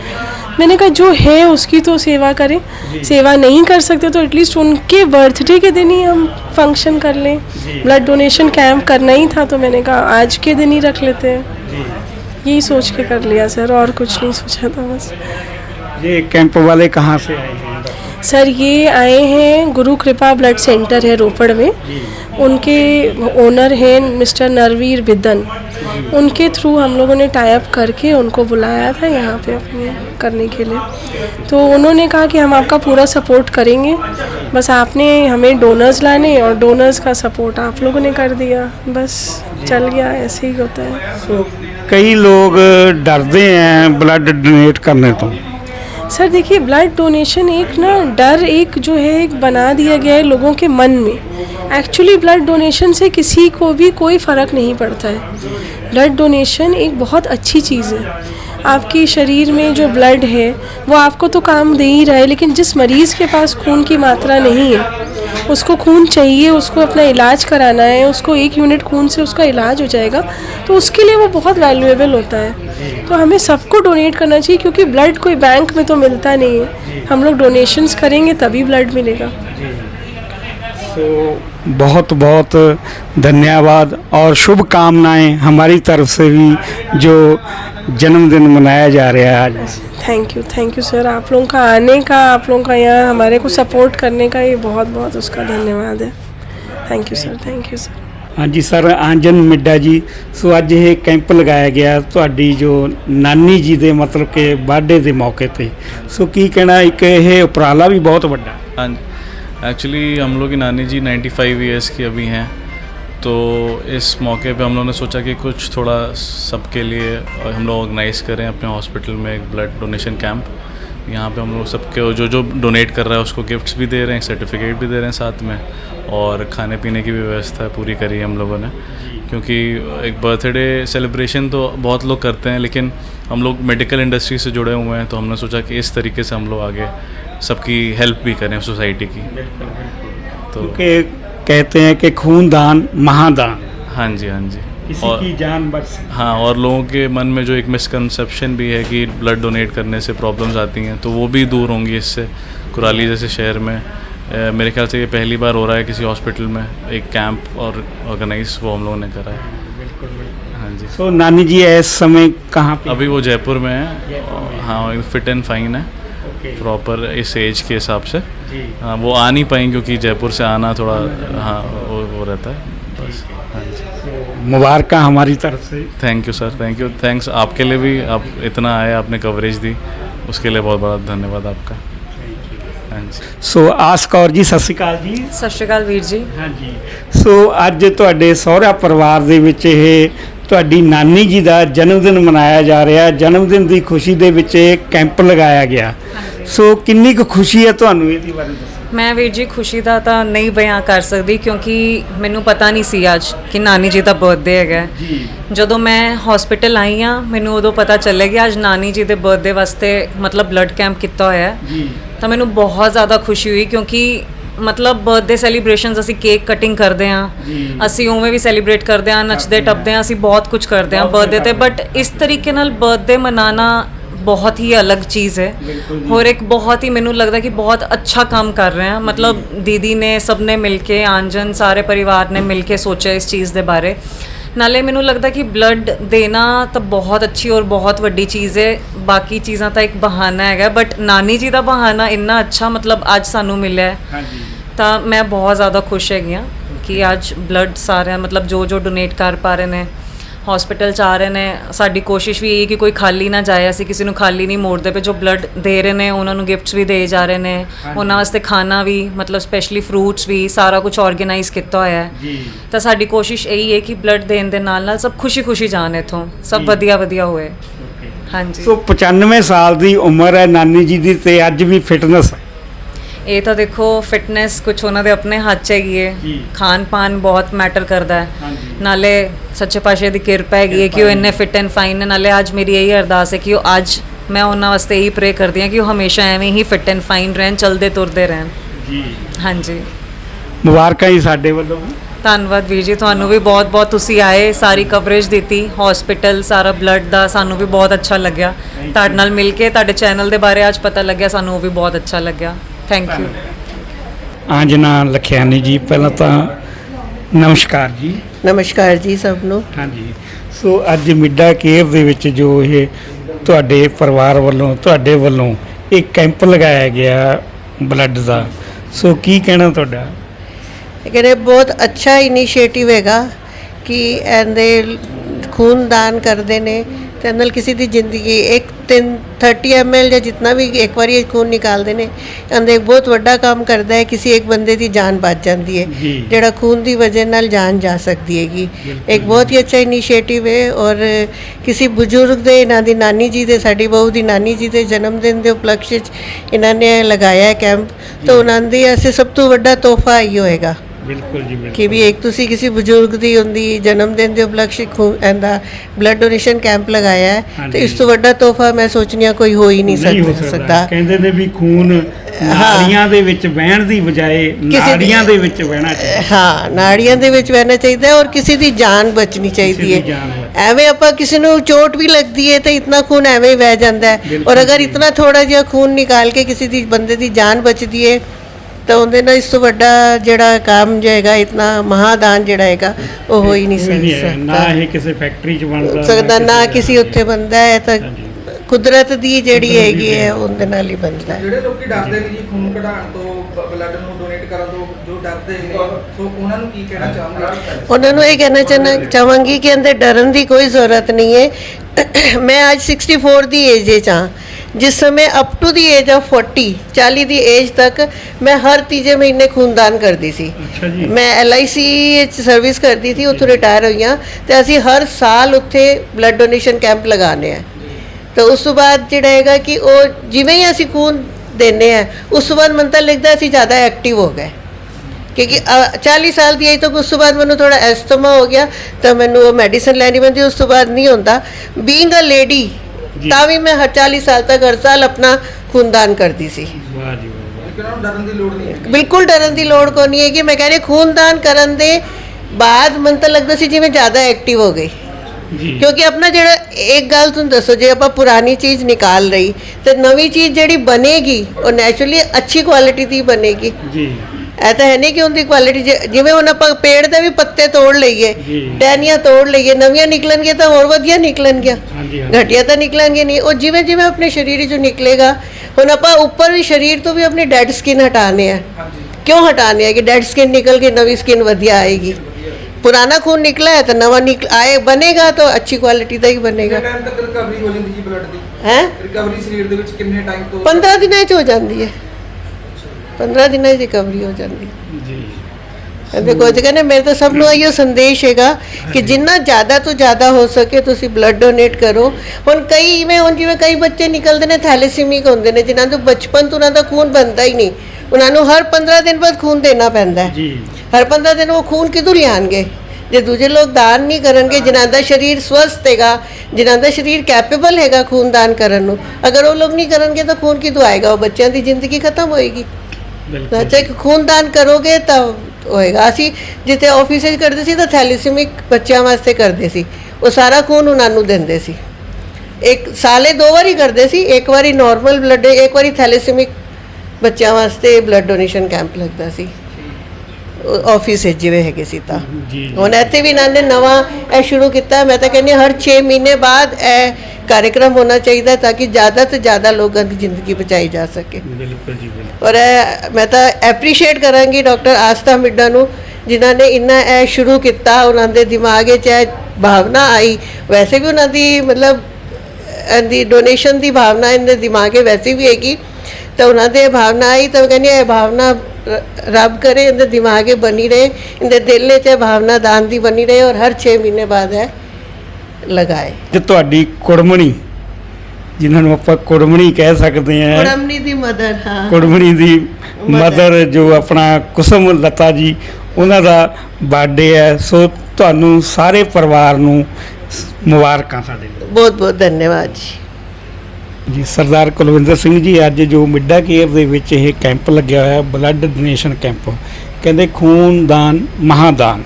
मैंने कहा जो है उसकी तो सेवा करें। सेवा नहीं कर सकते तो एटलीस्ट उनके बर्थडे के दिन ही हम फ़ंक्शन कर लें। ब्लड डोनेशन कैंप करना ही था तो मैंने कहा आज के दिन ही रख लेते हैं। यही सोच के कर लिया सर और कुछ नहीं सोचा था बस। ये कैंप वाले कहाँ से आए सर ये आए हैं गुरु कृपा ब्लड सेंटर है रोपड़ में। उनके ओनर हैं मिस्टर नरवीर बिदन। उनके थ्रू हम लोगों ने टाइप करके उनको बुलाया था यहाँ पे अपने करने के लिए। तो उन्होंने कहा कि हम आपका पूरा सपोर्ट करेंगे। बस आपने हमें डोनर्स लाने और डोनर्स का सपोर्ट आप लोगों ने कर दिया। बस चल गया ऐसे ही होता है। So, कई लोग डरते हैं ब्लड डोनेट करने तो। सर देखिए ब्लड डोनेशन एक ना डर एक जो है, एक बना दिया गया है लोगों के मन में। एक्चुअली ब्लड डोनेशन से किसी को भी कोई फ़र्क नहीं पड़ता है। ब्लड डोनेशन एक बहुत अच्छी चीज़ है। आपके शरीर में जो ब्लड है, वो आपको तो काम दे ही रहा है, लेकिन जिस मरीज़ के पास खून की मात्रा नहीं है, उसको खून चाहिए, उसको अपना इलाज कराना है, उसको एक यूनिट खून से उसका इलाज हो जाएगा तो उसके लिए वो बहुत वैल्यूएबल होता है। तो हमें सबको डोनेट करना चाहिए, क्योंकि ब्लड कोई बैंक में तो मिलता नहीं है। हम लोग डोनेशंस करेंगे, तभी ब्लड मिलेगा। सो बहुत बहुत धन्यवाद और शुभकामनाएं हमारी तरफ से भी जो जन्मदिन मनाया जा रहा है आज thank you thank you sir आप लोगों का आने का आप लोगों का यहाँ हमारे को सपोर्ट करने का ये बहुत बहुत उसका धन्यवाद है thank you sir thank you sir ਹਾਂਜੀ ਸਰ ਆਂਜਨ ਮਿੱਡਾ ਜੀ ਸੋ ਅੱਜ ਇਹ ਕੈਂਪ ਲਗਾਇਆ ਗਿਆ ਤੁਹਾਡੀ ਜੋ ਨਾਨੀ ਜੀ ਦੇ ਮਤਲਬ ਕਿ ਬਰਥਡੇ ਦੇ ਮੌਕੇ ਤੇ ਸੋ ਕੀ ਕਹਿਣਾ ਇੱਕ ਇਹ ਉਪਰਾਲਾ ਵੀ ਬਹੁਤ ਵੱਡਾ हाँ एक्चुअली हम लोग की नानी जी 95 फाइव ईयर्स की अभी हैं। तो इस मौके पे हम लोगों ने सोचा कि कुछ थोड़ा सबके लिए हम लोग ऑर्गेनाइज़ करें अपने हॉस्पिटल में एक ब्लड डोनेशन कैंप यहाँ पे हम लोग सबके जो जो डोनेट कर रहा है उसको गिफ्ट्स भी दे रहे हैं सर्टिफिकेट भी दे रहे हैं साथ में। और खाने पीने की भी व्यवस्था पूरी करी है हम लोगों ने। क्योंकि एक बर्थडे सेलिब्रेशन तो बहुत लोग करते हैं, लेकिन हम लोग मेडिकल इंडस्ट्री से जुड़े हुए हैं तो हमने सोचा कि इस तरीके से हम लोग आगे सबकी हेल्प भी करें सोसाइटी की। तो क्योंकि कहते हैं कि खूनदान महादान। हाँ जी हाँ जी। किसी और की जान बच हाँ और लोगों के मन में जो एक मिसकंसेप्शन भी है कि ब्लड डोनेट करने से प्रॉब्लम्स आती हैं तो वो भी दूर होंगी इससे। कुराली जैसे शहर में अ, मेरे ख्याल से ये पहली बार हो रहा है किसी हॉस्पिटल में एक कैंप और ऑर्गेनाइज वो हम लोगों ने करा है। हाँ जी। सो नानी जी इस समय कहाँ पे अभी वो जयपुर में है। हाँ। फिट एंड फाइन है। प्रॉपर इस एज के हिसाब से हाँ वो आ नहीं पाएंगे क्योंकि जयपुर से आना थोड़ा हाँ वो, वो रहता है बस हाँ जी मुबारक हमारी तरफ से thank you sir thank you thanks आपके लिए भी आप इतना आए आपने कवरेज दी उसके लिए बहुत बहुत धन्यवाद आपका ਹਾਂਜੀ ਸੋ ਆਸ ਕੌਰ ਜੀ ਸਤਿ ਸ਼੍ਰੀ ਅਕਾਲ ਜੀ ਸਤਿ ਸ਼੍ਰੀ ਅਕਾਲ ਵੀਰ ਜੀ ਹਾਂਜੀ ਸੋ ਅੱਜ ਤੁਹਾਡੇ ਸਹੁਰਾ ਪਰਿਵਾਰ ਦੇ ਵਿੱਚ ਇਹ ਤੁਹਾਡੀ ਨਾਨੀ ਜੀ ਦਾ ਜਨਮ ਦਿਨ ਮਨਾਇਆ ਜਾ ਰਿਹਾ। ਜਨਮ ਦਿਨ ਦੀ ਖੁਸ਼ੀ ਦੇ ਵਿੱਚ ਇਹ ਕੈਂਪ ਲਗਾਇਆ ਗਿਆ। ਸੋ ਕਿੰਨੀ ਕੁ ਖੁਸ਼ੀ ਹੈ ਤੁਹਾਨੂੰ ਇਹਦੇ ਬਾਰੇ ਦੱਸੋ। ਮੈਂ ਵੀਰ ਜੀ ਖੁਸ਼ੀ ਦਾ ਤਾਂ ਨਹੀਂ ਬਿਆਨ ਕਰ ਸਕਦੀ ਕਿਉਂਕਿ ਮੈਨੂੰ ਪਤਾ ਨਹੀਂ ਸੀ ਅੱਜ ਕਿ ਨਾਨੀ ਜੀ ਦਾ ਬਰਥਡੇ ਹੈਗਾ। ਜੀ। ਜਦੋਂ ਮੈਂ ਹਸਪੀਟਲ ਆਈ ਆ ਮੈਨੂੰ ਉਦੋਂ ਪਤਾ ਚੱਲਿਆ ਕਿ ਅੱਜ ਨਾਨੀ ਜੀ ਦੇ ਬਰਥਡੇ ਵਾਸਤੇ ਮਤਲਬ ਬਲੱਡ ਕੈਂਪ ਕੀਤਾ ਹੋਇਆ ਹੈ। ਜੀ। ਤਾਂ ਮੈਨੂੰ ਬਹੁਤ ਜ਼ਿਆਦਾ ਖੁਸ਼ੀ ਹੋਈ ਕਿਉਂਕਿ ਮਤਲਬ ਬਰਥਡੇ ਸੈਲੀਬ੍ਰੇਸ਼ਨਸ ਅਸੀਂ ਕੇਕ ਕਟਿੰਗ ਕਰਦੇ ਜੀ। ਅਸੀਂ ਉਵੇਂ ਵੀ ਸੈਲੀਬ੍ਰੇਟ ਕਰਦੇ ਹਾਂ ਨੱਚਦੇ ਟੱਪਦੇ ਹਾਂ ਅਸੀਂ ਬਹੁਤ ਕੁਝ ਕਰਦੇ ਕੁਝ ਬਰਥਡੇ ਤੇ। ਬਟ ਇਸ ਤਰੀਕੇ ਨਾਲ ਬਰਥਡੇ ਮਨਾਣਾ ਬਹੁਤ ਹੀ ਅਲੱਗ ਚੀਜ਼ ਹੈ। ਹੋਰ ਇੱਕ ਬਹੁਤ ਹੀ ਮੈਨੂੰ ਲੱਗਦਾ ਕਿ ਬਹੁਤ ਅੱਛਾ ਕੰਮ ਕਰ ਰਹੇ ਹਾਂ। ਮਤਲਬ ਦੀਦੀ ਨੇ ਸਭ ਨੇ ਮਿਲ ਕੇ ਆਂਜਨ ਸਾਰੇ ਪਰਿਵਾਰ ਨੇ ਮਿਲ ਕੇ ਸੋਚਿਆ ਇਸ ਚੀਜ਼ ਦੇ ਬਾਰੇ। ਨਾਲੇ ਮੈਨੂੰ ਲੱਗਦਾ ਕਿ ਬਲੱਡ ਦੇਣਾ ਤਾਂ ਬਹੁਤ ਅੱਛੀ ਔਰ ਬਹੁਤ ਵੱਡੀ ਚੀਜ਼ ਹੈ। ਬਾਕੀ ਚੀਜ਼ਾਂ ਤਾਂ ਇੱਕ ਬਹਾਨਾ ਹੈਗਾ ਬਟ ਨਾਨੀ ਜੀ ਦਾ ਬਹਾਨਾ ਇੰਨਾ ਅੱਛਾ ਮਤਲਬ ਅੱਜ ਸਾਨੂੰ ਮਿਲਿਆ ਹੈ। ਹਾਂਜੀ। ਤਾਂ ਮੈਂ ਬਹੁਤ ਜ਼ਿਆਦਾ ਖੁਸ਼ ਹੈਗੀ ਹਾਂ ਕਿ ਅੱਜ ਬਲੱਡ ਸਾਰਿਆਂ ਮਤਲਬ ਜੋ ਜੋ ਡੋਨੇਟ ਕਰ ਪਾ ਰਹੇ ਨੇ। ਹਸਪੀਟਲ ਚ ਆ ਰਹੇ ਨੇ ਸਾਡੀ ਕੋਸ਼ਿਸ਼ ਵੀ ਇਹ ਹੈ ਕਿ ਕੋਈ ਖਾਲੀ ਨਾ ਜਾਏ ਅਸੀਂ ਕਿਸੇ ਨੂੰ ਖਾਲੀ ਨਹੀਂ ਮੋੜਦੇ ਪਏ ਜੋ ਬਲੱਡ ਦੇ ਰਹੇ ਨੇ ਉਹਨਾਂ ਨੂੰ ਗਿਫਟਸ ਵੀ ਦੇ ਜਾ ਰਹੇ ਨੇ। ਉਹਨਾਂ ਵਾਸਤੇ ਖਾਣਾ ਵੀ ਮਤਲਬ ਸਪੈਸ਼ਲੀ ਫਰੂਟਸ ਵੀ ਸਾਰਾ ਕੁਝ ਆਰਗੇਨਾਈਜ਼ ਕੀਤਾ ਹੋਇਆ ਹੈ। ਜੀ। ਤਾਂ ਸਾਡੀ ਕੋਸ਼ਿਸ਼ ਇਹੀ ਹੈ ਕਿ ਬਲੱਡ ਦੇਣ ਦੇ ਨਾਲ ਨਾਲ ਸਭ ਖੁਸ਼ੀ-ਖੁਸ਼ੀ ਜਾਣ ਇੱਥੋਂ ਸਭ ਵਧੀਆ ਵਧੀਆ ਹੋਏ। ਹਾਂਜੀ। ਸੋ 95 ਸਾਲ ਦੀ ਉਮਰ ਹੈ ਨਾਨੀ ਜੀ ਦੀ ਤੇ ਅੱਜ ਵੀ ਫਿਟਨੈਸ ਇਹ ਤਾਂ ਦੇਖੋ ਫਿਟਨੈਸ ਕੁਝ ਉਹਨਾਂ ਦੇ ਆਪਣੇ ਹੱਥ 'ਚ ਹੈਗੀ ਹੈ। ਖਾਣ ਪਾਨ ਬਹੁਤ ਮੈਟਰ ਕਰਦਾ ਹੈ। ਨਾਲੇ ਸੱਚੇ ਪਾਤਸ਼ਾਹ ਦੀ ਕਿਰਪਾ ਹੈਗੀ ਹੈ ਕਿ ਉਹ ਇੰਨੇ ਫਿਟ ਐਂਡ ਫਾਈਨ ਨੇ। ਨਾਲੇ ਅੱਜ ਮੇਰੀ ਇਹੀ ਅਰਦਾਸ ਹੈ ਕਿ ਉਹ ਅੱਜ ਮੈਂ ਉਹਨਾਂ ਵਾਸਤੇ ਇਹੀ ਪ੍ਰੇ ਕਰਦੀ ਹਾਂ ਕਿ ਉਹ ਹਮੇਸ਼ਾ ਐਵੇਂ ਹੀ ਫਿਟ ਐਂਡ ਫਾਈਨ ਰਹਿਣ ਚਲਦੇ ਤੁਰਦੇ ਰਹਿਣ। ਜੀ। ਹਾਂਜੀ। ਮੁਬਾਰਕਾਂ ਜੀ ਸਾਡੇ ਵੱਲੋਂ। ਧੰਨਵਾਦ ਵੀਰ ਜੀ ਤੁਹਾਨੂੰ ਵੀ ਬਹੁਤ ਬਹੁਤ ਤੁਸੀਂ ਆਏ ਸਾਰੀ ਕਵਰੇਜ ਦਿੱਤੀ। ਹਸਪੀਟਲ ਸਾਰਾ ਬਲੱਡ ਦਾ ਸਾਨੂੰ ਵੀ ਬਹੁਤ ਅੱਛਾ ਲੱਗਿਆ। ਤੁਹਾਡੇ ਨਾਲ ਮਿਲ ਕੇ ਤੁਹਾਡੇ ਚੈਨਲ ਦੇ ਬਾਰੇ ਅੱਜ ਪਤਾ ਲੱਗਿਆ ਸਾਨੂੰ ਉਹ ਵੀ ਬਹੁਤ ਅੱਛਾ ਲੱਗਿਆ। ਥੈਂਕ ਯੂ ਆਂਜਨਾ ਲਖਿਆਨੀ ਜੀ ਪਹਿਲਾਂ ਤਾਂ ਨਮਸਕਾਰ ਜੀ। ਨਮਸਕਾਰ ਜੀ ਸਭ ਨੂੰ। ਹਾਂਜੀ। ਸੋ ਅੱਜ ਮਿੱਡਾ ਕੇਅਰ ਦੇ ਵਿੱਚ ਜੋ ਇਹ ਤੁਹਾਡੇ ਪਰਿਵਾਰ ਵੱਲੋਂ ਤੁਹਾਡੇ ਵੱਲੋਂ ਇੱਕ ਕੈਂਪ ਲਗਾਇਆ ਗਿਆ ਬਲੱਡ ਦਾ ਸੋ ਕੀ ਕਹਿਣਾ ਤੁਹਾਡਾ? ਇਹ ਕਹਿੰਦੇ ਬਹੁਤ ਅੱਛਾ ਇਨੀਸ਼ੀਏਟਿਵ ਹੈਗਾ ਕਿ ਇਹਦੇ ਖੂਨ ਦਾਨ ਕਰਦੇ ਨੇ ਤੇ ਨਾਲ ਕਿਸੇ ਦੀ ਜ਼ਿੰਦਗੀ ਇੱਕ ਤਿੰਨ 30 ml ਜਾਂ ਜਿੰਨਾ ਵੀ ਇੱਕ ਵਾਰੀ ਇਹ ਖੂਨ ਨਿਕਾਲਦੇ ਨੇ ਇੱਕ ਬਹੁਤ ਵੱਡਾ ਕੰਮ ਕਰਦਾ ਹੈ ਕਿਸੇ ਇੱਕ ਬੰਦੇ ਦੀ ਜਾਨ ਬਚ ਜਾਂਦੀ ਹੈ। ਜਿਹੜਾ ਖੂਨ ਦੀ ਵਜ੍ਹਾ ਨਾਲ ਜਾਨ ਜਾ ਸਕਦੀ ਹੈਗੀ। ਇੱਕ ਬਹੁਤ ਹੀ ਅੱਛਾ ਇਨੀਸ਼ੀਏਟਿਵ ਹੈ ਔਰ ਕਿਸੇ ਬਜ਼ੁਰਗ ਦੇ ਇਹਨਾਂ ਦੀ ਨਾਨੀ ਜੀ ਦੇ ਸਾਡੀ ਬਹੂ ਦੀ ਨਾਨੀ ਜੀ ਦੇ ਜਨਮ ਦਿਨ ਦੇ ਉਪਲਕਸ਼ ਵਿੱਚ ਇਹਨਾਂ ਨੇ ਲਗਾਇਆ ਹੈ ਕੈਂਪ ਤਾਂ ਉਹਨਾਂ ਦੀ ਅਸੀਂ ਸਭ ਤੋਂ ਵੱਡਾ ਤੋਹਫਾ ਹੀ ਹੋਏਗਾ। ਬਿਲਕੁਲ ਜੀ ਬਿਲਕੁਲ। ਕਿ ਵੀ ਇੱਕ ਤੁਸੀਂ ਕਿਸੇ ਬਜ਼ੁਰਗ ਦੀ ਹੁੰਦੀ ਜਨਮ ਦਿਨ ਦੇ ਉਪਲਕਸ਼ ਇਹਦਾ ਬਲੱਡ ਡੋਨੇਸ਼ਨ ਕੈਂਪ ਲਗਾਇਆ ਹੈ ਤੇ। ਇਸ ਤੋਂ ਵੱਡਾ ਤੋਹਫਾ ਮੈਂ ਸੋਚਨੀ ਹਾਂ ਕੋਈ ਹੋ ਹੀ ਨਹੀਂ ਸਕਦਾ। ਕਹਿੰਦੇ ਨੇ ਵੀ ਖੂਨ ਨਾੜੀਆਂ ਦੇ ਵਿੱਚ ਵਹਿਣ ਦੀ ਬਜਾਏ ਨਾੜੀਆਂ ਦੇ ਵਿੱਚ ਵਹਿਣਾ ਚਾਹੀਦਾ। ਹਾਂ ਨਾੜੀਆਂ ਦੇ ਵਿੱਚ ਵਹਿਣਾ ਚਾਹੀਦਾ ਔਰ ਕਿਸੇ ਦੀ ਜਾਨ ਬਚਣੀ ਚਾਹੀਦੀ ਹੈ। ਐਵੇਂ ਆਪਾਂ ਕਿਸੇ ਨੂੰ ਚੋਟ ਵੀ ਲੱਗਦੀ ਹੈ ਤੇ ਇਤਨਾ ਖੂਨ ਐਵੇਂ ਵਹਿ ਜਾਂਦਾ ਹੈ। ਔਰ ਅਗਰ। ਇਤਨਾ ਥੋੜਾ ਜਿਹਾ ਖੂਨ ਨਿਕਾਲ ਕੇ ਕਿਸੇ ਦੀ ਬੰਦੇ ਦੀ ਜਾਨ ਬਚਦੀ ਹੈ ਤਾਂ ਉਹਦੇ ਨਾਲ ਇਸ ਤੋਂ ਵੱਡਾ ਜਿਹੜਾ ਕੰਮ ਜੋ ਹੈਗਾ ਇਤਨਾ ਮਹਾਦਾਨ ਜਿਹੜਾ ਹੈਗਾ ਉਹ ਹੋ ਹੀ ਨਹੀਂ ਹੈ, ਨਾ ਸਕਦਾ ਇਹ ਕਿਸੇ ਫੈਕਟਰੀ 'ਚ ਬਣਦਾ ਸਕਦਾ ਨਾ ਕਿਸੇ- ਉੱਥੇ ਬੰਦਾ ਹੈ ਤਾਂ। ਕੁਦਰਤ ਦੀ ਜਿਹੜੀ ਹੈਗੀ ਹੈ ਉਹਦੇ ਨਾਲ ਹੀ ਬਣਦਾ ਹੈ। ਜਿਹੜੇ ਲੋਕੀ ਡਰਦੇ ਨੇ ਜੀ ਖੂਨ ਕਢਾਉਣ ਤੋਂ ਬਲੱਡ ਨੂੰ ਡੋਨੇਟ ਕਰਨ ਤੋਂ ਜੋ ਡਰਦੇ ਨੇ ਸੋ ਉਹਨਾਂ ਨੂੰ ਕੀ ਕਹਿਣਾ ਚਾਹੁੰਦੇ ਉਹਨਾਂ ਨੂੰ ਇਹ ਕਹਿਣਾ ਚਾਹਾਂਗੀ ਕਿ ਅੰਦਰ ਡਰਨ ਦੀ ਕੋਈ ਜ਼ਰੂਰਤ ਨਹੀਂ ਹੈ। ਮੈਂ ਅੱਜ 64 ਦੀ ਏਜ ਵਿੱਚ ਹਾਂ। ਜਿਸ ਸਮੇਂ up to the age of 40 40 ਦੀ ਏਜ ਤੱਕ ਮੈਂ ਹਰ ਤੀਜੇ ਮਹੀਨੇ ਖੂਨਦਾਨ ਕਰਦੀ ਸੀ। ਅੱਛਾ ਜੀ। ਮੈਂ LIC ਵਿੱਚ ਸਰਵਿਸ ਕਰਦੀ ਸੀ ਉੱਥੋਂ ਰਿਟਾਇਰ ਹੋਈ ਹਾਂ ਤੇ ਅਸੀਂ ਹਰ ਸਾਲ ਉੱਥੇ ਬਲੱਡ ਡੋਨੇਸ਼ਨ ਕੈਂਪ ਲਗਾਉਂਦੇ ਆ ਤਾਂ ਉਸ ਤੋਂ ਬਾਅਦ ਜਿਹੜਾ ਹੈਗਾ ਕਿ ਉਹ ਜਿਵੇਂ ਹੀ ਅਸੀਂ ਖੂਨ ਦਿੰਦੇ ਆ ਉਸ ਤੋਂ ਬਾਅਦ ਮਨ ਤਾਂ ਲੱਗਦਾ ਅਸੀਂ ਜ਼ਿਆਦਾ ਐਕਟਿਵ ਹੋ ਗਏ। ਕਿਉਂਕਿ ਅ, 40 ਸਾਲ ਦੀ ਏਜ ਤੋਂ ਉਸ ਤੋਂ ਬਾਅਦ ਮੈਨੂੰ ਥੋੜਾ ਐਸਥਮਾ ਹੋ ਗਿਆ ਤਾਂ ਮੈਨੂੰ ਉਹ ਮੈਡੀਸਨ ਲੈਣੀ ਪੈਂਦੀ ਉਸ ਤੋਂ ਬਾਅਦ ਨਹੀਂ ਹੁੰਦਾ। Being a lady. ਤਾਂ ਵੀ ਮੈਂ ਹਰ 40 ਸਾਲ ਤੱਕ ਹਰ ਸਾਲ ਆਪਣਾ ਖੂਨਦਾਨ ਕਰਦੀ ਸੀ। ਵਾਹ ਜੀ ਵਾਹ ਕਿ ਡਰਨ ਦੀ ਲੋੜ ਨਹੀਂ ਹੈ ਬਿਲਕੁਲ ਡਰਨ ਦੀ ਲੋੜ ਕੋਈ ਨਹੀਂ ਹੈ ਕਿ ਮੈਂ ਕਹਿ ਰਹੀ ਖੂਨਦਾਨ ਕਰਨ ਦੇ ਬਾਅਦ ਮਨ ਤਾਂ ਲੱਗਦਾ ਸੀ ਜਿਵੇਂ ਜ਼ਿਆਦਾ ਐਕਟਿਵ ਹੋ ਗਈ ਜੀ। ਕਿਉਂਕਿ ਆਪਣਾ ਜਿਹੜਾ ਇੱਕ ਗੱਲ ਤੁਹਾਨੂੰ ਦੱਸੋ ਜੇ ਆਪਾਂ ਪੁਰਾਣੀ ਚੀਜ਼ ਨਿਕਾਲ ਰਹੀ ਤੇ ਨਵੀਂ ਚੀਜ਼ ਜਿਹੜੀ ਬਣੇਗੀ ਉਹ ਨੈਚੁਰਲੀ ਅੱਛੀ ਕੁਆਲਿਟੀ ਦੀ ਬਣੇਗੀ। ਜੀ। ਇਹ ਤਾਂ ਹੈ ਨਹੀਂ ਕਿ ਉਹਦੀ ਕੁਆਲਿਟੀ ਜਿਵੇਂ ਹੁਣ ਆਪਾਂ ਪੇੜ ਦੇ ਵੀ ਪੱਤੇ ਤੋੜ ਲਈਏ। ਟਹਿਨੀਆਂ ਤੋੜ ਲਈਏ ਨਵੀਆਂ ਨਿਕਲਣਗੀਆਂ ਤਾਂ ਹੋਰ ਵਧੀਆ ਨਿਕਲਣਗੀਆਂ। ਘਟੀਆ ਤਾਂ ਨਿਕਲਣਗੇ ਨਹੀਂ। ਉਹ ਜਿਵੇਂ ਜਿਵੇਂ ਆਪਣੇ ਸਰੀਰ ਚੋਂ ਨਿਕਲੇਗਾ ਹੁਣ ਆਪਾਂ ਉੱਪਰ ਵੀ ਸਰੀਰ ਤੋਂ ਵੀ ਆਪਣੀ ਡੈਡ ਸਕਿਨ ਹਟਾਣੇ ਆ ਕਿਉਂ ਹਟਾਣੇ ਆ ਕਿ ਡੈਡ ਸਕਿਨ ਨਿਕਲ ਕੇ ਨਵੀਂ ਸਕਿਨ ਵਧੀਆ ਆਏਗੀ? ਪੁਰਾਣਾ ਖੂਨ ਨਿਕਲਾ ਹੈ ਤਾਂ ਨਵਾਂ ਨਿਕਲ ਆਏ ਬਣੇਗਾ ਤਾਂ ਅੱਛੀ ਕੁਆਲਿਟੀ ਦਾ ਹੀ ਬਣੇਗਾ। ਕਿੰਨੇ ਟਾਈਮ ਤੱਕ ਰਿਕਵਰੀ ਹੋ ਜਾਂਦੀ ਜੀ ਬਲੱਡ ਦੀ? ਹੈ? ਰਿਕਵਰੀ ਸਰੀਰ ਦੇ ਵਿੱਚ ਕਿੰਨੇ ਟਾਈਮ ਤੋਂ? 15 ਦਿਨਾਂ ਚ ਹੋ ਜਾਂਦੀ ਹੈ। 15 ਦਿਨਾਂ 'ਚ ਰਿਕਵਰੀ ਹੋ ਜਾਂਦੀ ਜੀ। ਦੇਖੋ ਅੱਜ ਕਹਿੰਦੇ ਮੇਰੇ ਤਾਂ ਸਭ ਨੂੰ ਇਹੋ ਸੰਦੇਸ਼ ਹੈਗਾ ਕਿ ਜਿੰਨਾ ਜ਼ਿਆਦਾ ਤੋਂ ਜ਼ਿਆਦਾ ਹੋ ਸਕੇ ਤੁਸੀਂ ਬਲੱਡ ਡੋਨੇਟ ਕਰੋ। ਹੁਣ ਕਈ ਇਵੇਂ ਹੁਣ ਜਿਵੇਂ ਕਈ ਬੱਚੇ ਨਿਕਲਦੇ ਨੇ ਥੈਲੇਸੀਮਿਕ ਹੁੰਦੇ ਨੇ ਜਿਨ੍ਹਾਂ ਤੋਂ ਬਚਪਨ ਤੋਂ ਉਹਨਾਂ ਦਾ ਖੂਨ ਬਣਦਾ ਹੀ ਨਹੀਂ। ਉਹਨਾਂ ਨੂੰ ਹਰ 15 ਦਿਨ ਬਾਅਦ ਖੂਨ ਦੇਣਾ ਪੈਂਦਾ ਹੈ। ਜੀ। ਹਰ 15 ਦਿਨ ਉਹ ਖੂਨ ਕਿਦੋਂ ਲਿਆਣਗੇ ਜੇ ਦੂਜੇ ਲੋਕ ਦਾਨ ਨਹੀਂ ਕਰਨਗੇ ਜਿਨ੍ਹਾਂ ਦਾ ਸਰੀਰ ਸਵਸਥ ਹੈਗਾ ਜਿਨ੍ਹਾਂ ਦਾ ਸਰੀਰ ਕੈਪੇਬਲ ਹੈਗਾ ਖੂਨ ਦਾਨ ਕਰਨ ਨੂੰ ਅਗਰ ਉਹ ਲੋਕ ਨਹੀਂ ਕਰਨਗੇ ਤਾਂ ਖੂਨ ਕਿਦੋਂ ਆਏਗਾ? ਉਹ ਬੱਚਿਆਂ ਦੀ ਜ਼ਿੰਦਗੀ ਖਤਮ ਹੋਏਗੀ। ਤਾਂ ਅੱਛਾ ਇੱਕ ਖੂਨ ਦਾਨ ਕਰੋਗੇ ਤਾਂ ਹੋਏਗਾ। ਅਸੀਂ ਜਿੱਥੇ ਆਫਿਸ ਵਿੱਚ ਕਰਦੇ ਸੀ ਤਾਂ ਥੈਲੀਸੀਮਿਕ ਬੱਚਿਆਂ ਵਾਸਤੇ ਕਰਦੇ ਸੀ। ਉਹ ਸਾਰਾ ਖੂਨ ਉਹਨਾਂ ਨੂੰ ਦਿੰਦੇ ਸੀ। ਇੱਕ ਸਾਲੇ ਦੋ ਵਾਰੀ ਕਰਦੇ ਸੀ ਇੱਕ ਵਾਰੀ ਨਾਰਮਲ ਬਲੱਡ ਇੱਕ ਵਾਰੀ ਥੈਲੀਸੀਮਿਕ ਬੱਚਿਆਂ ਵਾਸਤੇ ਬਲੱਡ ਡੋਨੇਸ਼ਨ ਕੈਂਪ ਲੱਗਦਾ ਸੀ। ਆਫਿਸ ਵਿੱਚ ਜਿਵੇਂ ਹੈਗੇ ਸੀ ਤਾਂ। ਹੁਣ ਇੱਥੇ ਵੀ ਇਹਨਾਂ ਨੇ ਨਵਾਂ ਇਹ ਸ਼ੁਰੂ ਕੀਤਾ। ਮੈਂ ਤਾਂ ਕਹਿੰਦੀ ਹਰ 6 ਮਹੀਨੇ ਬਾਅਦ ਇਹ ਕਾਰਜਕ੍ਰਮ ਹੋਣਾ ਚਾਹੀਦਾ ਤਾਂ ਕਿ ਜ਼ਿਆਦਾ ਤੋਂ ਜ਼ਿਆਦਾ ਲੋਕਾਂ ਦੀ ਜ਼ਿੰਦਗੀ ਬਚਾਈ ਜਾ ਸਕੇ ਬਿਲਕੁਲ ਜੀ ਬਿਲਕੁਲ ਔਰ ਇਹ ਮੈਂ ਤਾਂ ਐਪਰੀਸ਼ੀਏਟ ਕਰਾਂਗੀ ਡਾਕਟਰ ਆਸਥਾ ਮਿੱਡਾ ਨੂੰ ਜਿਨ੍ਹਾਂ ਨੇ ਇੰਨਾ ਇਹ ਸ਼ੁਰੂ ਕੀਤਾ ਉਹਨਾਂ ਦੇ ਦਿਮਾਗ 'ਚ ਇਹ ਭਾਵਨਾ ਆਈ ਵੈਸੇ ਵੀ ਉਹਨਾਂ ਦੀ ਮਤਲਬ ਇਹਦੀ ਡੋਨੇਸ਼ਨ ਦੀ ਭਾਵਨਾ ਇਹਦੇ ਦਿਮਾਗ 'ਚ ਵੈਸੇ ਵੀ ਹੈਗੀ ਤਾਂ ਉਹਨਾਂ ਦੇ ਭਾਵਨਾ ਆਈ ਤਾਂ ਕਹਿੰਦੀ ਹਾਂ ਇਹ ਭਾਵਨਾ ਰੱਬ ਕਰੇ ਇਹਦੇ ਦਿਮਾਗ ਬਣੀ ਰਹੇ ਇਹਦੇ ਦਿਲ 'ਚ ਇਹ ਭਾਵਨਾ ਦਾਨ ਦੀ ਬਣੀ ਰਹੇ ਔਰ ਹਰ 6 ਮਹੀਨੇ ਬਾਅਦ ਇਹ ਲਗਾਏ। ਤੇ ਤੁਹਾਡੀ ਕੁੜਮਣੀ ਜਿਨ੍ਹਾਂ ਨੂੰ ਆਪਾਂ ਕੁੜਮਣੀ ਕਹਿ ਸਕਦੇ ਹਾਂ। ਕੁੜਮਨੀ ਦੀ ਮਦਰ ਹਾਂ। ਕੁੜਮਣੀ ਦੀ ਮਦਰ। ਜੋ ਆਪਣਾ ਕੁਸਮ ਲਤਾ ਜੀ ਉਹਨਾਂ ਦਾ ਬਰਥਡੇ ਹੈ। ਸੋ ਤੁਹਾਨੂੰ ਸਾਰੇ ਪਰਿਵਾਰ ਨੂੰ ਮੁਬਾਰਕਾਂ ਸਾਡੇ। ਬਹੁਤ ਬਹੁਤ ਧੰਨਵਾਦ ਜੀ। ਜੀ ਸਰਦਾਰ ਕੁਲਵਿੰਦਰ ਸਿੰਘ ਜੀ ਅੱਜ ਜੋ ਮਿੱਡਾ ਕੇਅਰ ਦੇ ਵਿੱਚ ਇਹ ਕੈਂਪ ਲੱਗਿਆ ਹੋਇਆ ਬਲੱਡ ਡੋਨੇਸ਼ਨ ਕੈਂਪ ਕਹਿੰਦੇ ਖੂਨ ਦਾਨ ਮਹਾਦਾਨ।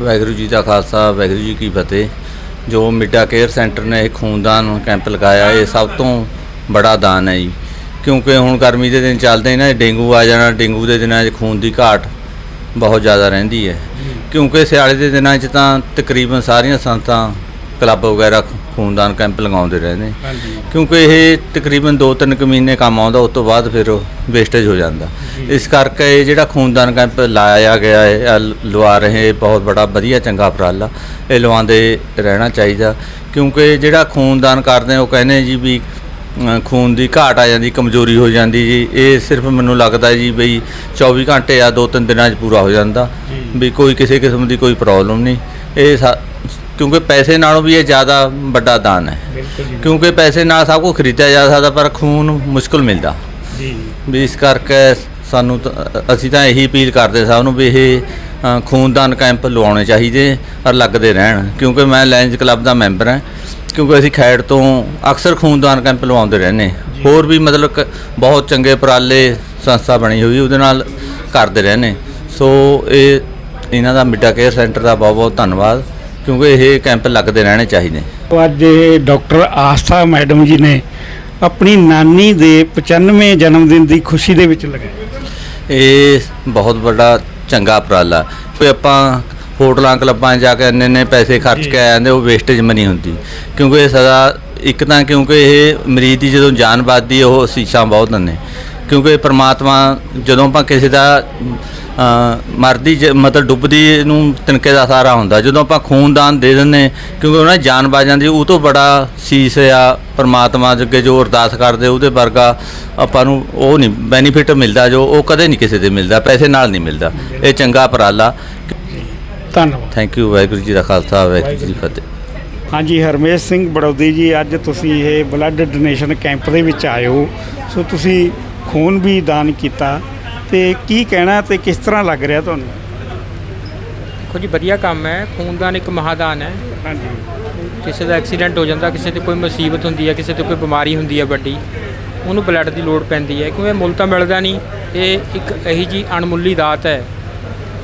ਵਾਹਿਗੁਰੂ ਜੀ ਦਾ ਖਾਲਸਾ ਵਾਹਿਗੁਰੂ ਜੀ ਕੀ ਫਤਿਹ। ਜੋ ਮਿੱਡਾ ਕੇਅਰ ਸੈਂਟਰ ਨੇ ਇਹ ਖੂਨਦਾਨ ਕੈਂਪ ਲਗਾਇਆ ਇਹ ਸਭ ਤੋਂ ਬੜਾ ਦਾਨ ਹੈ ਜੀ। ਕਿਉਂਕਿ ਹੁਣ ਗਰਮੀ ਦੇ ਦਿਨ ਚੱਲਦੇ ਨੇ ਡੇਂਗੂ ਆ ਜਾਣਾ ਡੇਂਗੂ ਦੇ ਦਿਨਾਂ 'ਚ ਖੂਨ ਦੀ ਘਾਟ ਬਹੁਤ ਜ਼ਿਆਦਾ ਰਹਿੰਦੀ ਹੈ। ਕਿਉਂਕਿ ਸਿਆਲੇ ਦੇ ਦਿਨਾਂ 'ਚ ਤਾਂ ਤਕਰੀਬਨ ਸਾਰੀਆਂ ਸੰਸਥਾ ਕਲੱਬ ਵਗੈਰਾ ਖੂਨਦਾਨ ਕੈਂਪ ਲਗਾਉਂਦੇ ਰਹਿੰਦੇ ਕਿਉਂਕਿ ਇਹ ਤਕਰੀਬਨ 2-3 ਕੁ ਮਹੀਨੇ ਕੰਮ ਆਉਂਦਾ ਉਸ ਤੋਂ ਬਾਅਦ ਫਿਰ ਵੇਸਟੇਜ ਹੋ ਜਾਂਦਾ। ਇਸ ਕਰਕੇ ਇਹ ਜਿਹੜਾ ਖੂਨਦਾਨ ਕੈਂਪ ਲਾਇਆ ਗਿਆ ਹੈ ਲਵਾ ਰਹੇ ਬਹੁਤ ਬੜਾ ਵਧੀਆ ਚੰਗਾ ਉਪਰਾਲਾ। ਇਹ ਲਵਾਉਂਦੇ ਰਹਿਣਾ ਚਾਹੀਦਾ। ਕਿਉਂਕਿ ਜਿਹੜਾ ਖੂਨਦਾਨ ਕਰਦੇ ਉਹ ਕਹਿੰਦੇ ਜੀ ਵੀ ਖੂਨ ਦੀ ਘਾਟ ਆ ਜਾਂਦੀ ਕਮਜ਼ੋਰੀ ਹੋ ਜਾਂਦੀ ਜੀ। ਇਹ ਸਿਰਫ ਮੈਨੂੰ ਲੱਗਦਾ ਜੀ ਬਈ 24 ਘੰਟੇ ਆ ਦੋ ਤਿੰਨ ਦਿਨਾਂ 'ਚ ਪੂਰਾ ਹੋ ਜਾਂਦਾ। ਵੀ ਕੋਈ ਕਿਸੇ ਕਿਸਮ ਦੀ ਕੋਈ ਪ੍ਰੋਬਲਮ ਨਹੀਂ। ਇਹ ਸਾ- ਕਿਉਂਕਿ ਪੈਸੇ ਨਾਲੋਂ ਵੀ ਇਹ ਜ਼ਿਆਦਾ ਵੱਡਾ ਦਾਨ ਹੈ। ਕਿਉਂਕਿ ਪੈਸੇ ਨਾਲ ਸਭ ਕੁਝ ਖਰੀਦਿਆ ਜਾ ਸਕਦਾ ਪਰ ਖੂਨ ਮੁਸ਼ਕਲ ਮਿਲਦਾ। ਜੀ। ਵੀ ਇਸ ਕਰਕੇ ਸਾਨੂੰ ਅਸੀਂ ਤਾਂ ਇਹੀ ਅਪੀਲ ਕਰਦੇ ਸਭ ਨੂੰ ਵੀ ਇਹ ਖੂਨਦਾਨ ਕੈਂਪ ਲਵਾਉਣੇ ਚਾਹੀਦੇ ਔਰ ਲੱਗਦੇ ਰਹਿਣ। ਕਿਉਂਕਿ ਮੈਂ ਲਾਇਨਸ ਕਲੱਬ ਦਾ ਮੈਂਬਰ ਹਾਂ। ਕਿਉਂਕਿ ਅਸੀਂ ਖੈੜ ਤੋਂ ਅਕਸਰ ਖੂਨਦਾਨ ਕੈਂਪ ਲਵਾਉਂਦੇ ਰਹਿੰਦੇ ਹੋਰ ਵੀ ਮਤਲਬ ਬਹੁਤ ਚੰਗੇ ਉਪਰਾਲੇ ਸੰਸਥਾ ਬਣੀ ਹੋਈ ਉਹਦੇ ਨਾਲ ਕਰਦੇ ਰਹਿੰਦੇ ਸੋ ਇਹ ਇਹਨਾਂ ਦਾ ਮਿੱਡਾ ਕੇਅਰ ਸੈਂਟਰ ਦਾ ਬਹੁਤ ਬਹੁਤ ਧੰਨਵਾਦ। ਕਿਉਂਕਿ ਇਹ ਕੈਂਪ ਲੱਗਦੇ ਰਹਿਣੇ ਚਾਹੀਦੇ। ਅੱਜ ਇਹ ਡਾਕਟਰ ਆਸਥਾ ਮੈਡਮ ਜੀ ਨੇ ਆਪਣੀ ਨਾਨੀ ਦੇ 95 ਜਨਮ ਦਿਨ ਦੀ ਖੁਸ਼ੀ ਦੇ ਵਿੱਚ ਲਗਾਇਆ ਇਹ ਬਹੁਤ ਵੱਡਾ ਚੰਗਾ ਉਪਰਾਲਾ। ਕੋਈ ਆਪਾਂ ਹੋਟਲਾਂ ਕਲੱਬਾਂ 'ਚ ਜਾ ਕੇ ਇੰਨੇ ਇੰਨੇ ਪੈਸੇ ਖਰਚ ਕੇ ਆ ਜਾਂਦੇ ਉਹ ਵੇਸਟੇਜ ਮਨੀ ਹੁੰਦੀ। ਕਿਉਂਕਿ ਇਹ ਸਦਾ ਇੱਕ ਤਾਂ ਕਿਉਂਕਿ ਇਹ ਮਰੀਜ਼ ਦੀ ਜਦੋਂ ਜਾਨ ਹੈ, ਉਹ ਸੀਸਾਂ ਬਹੁਤ ਨੇ ਕਿਉਂਕਿ ਪ੍ਰਮਾਤਮਾ ਜਦੋਂ ਆਪਾਂ ਕਿਸੇ ਦਾ ਮਰਦੀ ਜ- ਮਤਲਬ ਡੁੱਬਦੀ ਨੂੰ ਤਿਨਕੇ ਦਾ ਸਾਰਾ ਹੁੰਦਾ। ਜਦੋਂ ਆਪਾਂ ਖੂਨਦਾਨ ਦੇ ਦਿੰਦੇ ਕਿਉਂਕਿ ਉਹਨਾਂ ਦੀ ਜਾਨ ਬਚ ਜਾਂਦੀ ਉਹ ਤੋਂ ਬੜਾ ਸੀਸ ਆ ਪ੍ਰਮਾਤਮਾ ਦੇ ਅੱਗੇ ਜੋ ਅਰਦਾਸ ਕਰਦੇ ਉਹਦੇ ਵਰਗਾ ਆਪਾਂ ਨੂੰ ਉਹ ਨਹੀਂ ਬੈਨੀਫਿਟ ਮਿਲਦਾ ਜੋ ਉਹ ਕਦੇ ਨਹੀਂ ਕਿਸੇ ਦੇ ਮਿਲਦਾ ਪੈਸੇ ਨਾਲ ਨਹੀਂ ਮਿਲਦਾ। ਇਹ ਚੰਗਾ ਉਪਰਾਲਾ। ਧੰਨਵਾਦ। ਥੈਂਕ ਯੂ ਵਾਹਿਗੁਰੂ ਜੀ ਦਾ ਖਾਲਸਾ ਵਾਹਿਗੁਰੂ ਜੀ ਦੀ ਫਤਿਹ। ਹਾਂਜੀ ਹਰਮੇਸ਼ ਸਿੰਘ ਬੜੌਦੀ ਜੀ ਅੱਜ ਤੁਸੀਂ ਇਹ ਬਲੱਡ ਡੋਨੇਸ਼ਨ ਕੈਂਪ ਦੇ ਵਿੱਚ ਆਏ ਹੋ। ਸੋ ਤੁਸੀਂ ਖੂਨ ਵੀ ਦਾਨ ਕੀਤਾ। ਤੇ ਕੀ ਕਹਿਣਾ ਤੇ ਕਿਸ ਤਰ੍ਹਾਂ ਲੱਗ ਰਿਹਾ ਤੁਹਾਨੂੰ? ਦੇਖੋ ਜੀ ਵਧੀਆ ਕੰਮ ਹੈ। ਖੂਨਦਾਨ ਇੱਕ ਮਹਾਦਾਨ ਹੈ। ਹਾਂਜੀ। ਕਿਸੇ ਦਾ ਐਕਸੀਡੈਂਟ ਹੋ ਜਾਂਦਾ ਕਿਸੇ ਤੇ ਕੋਈ ਮੁਸੀਬਤ ਹੁੰਦੀ ਹੈ ਕਿਸੇ ਤੇ ਕੋਈ ਬਿਮਾਰੀ ਹੁੰਦੀ ਹੈ ਵੱਡੀ ਉਹਨੂੰ ਬਲੱਡ ਦੀ ਲੋੜ ਪੈਂਦੀ ਹੈ। ਕਿਉਂਕਿ ਮੁੱਲ ਤਾਂ ਮਿਲਦਾ ਨਹੀਂ। ਇਹ ਇੱਕ ਇਹੀ ਜੀ ਅਣਮੁੱਲੀ ਦਾਤ ਹੈ।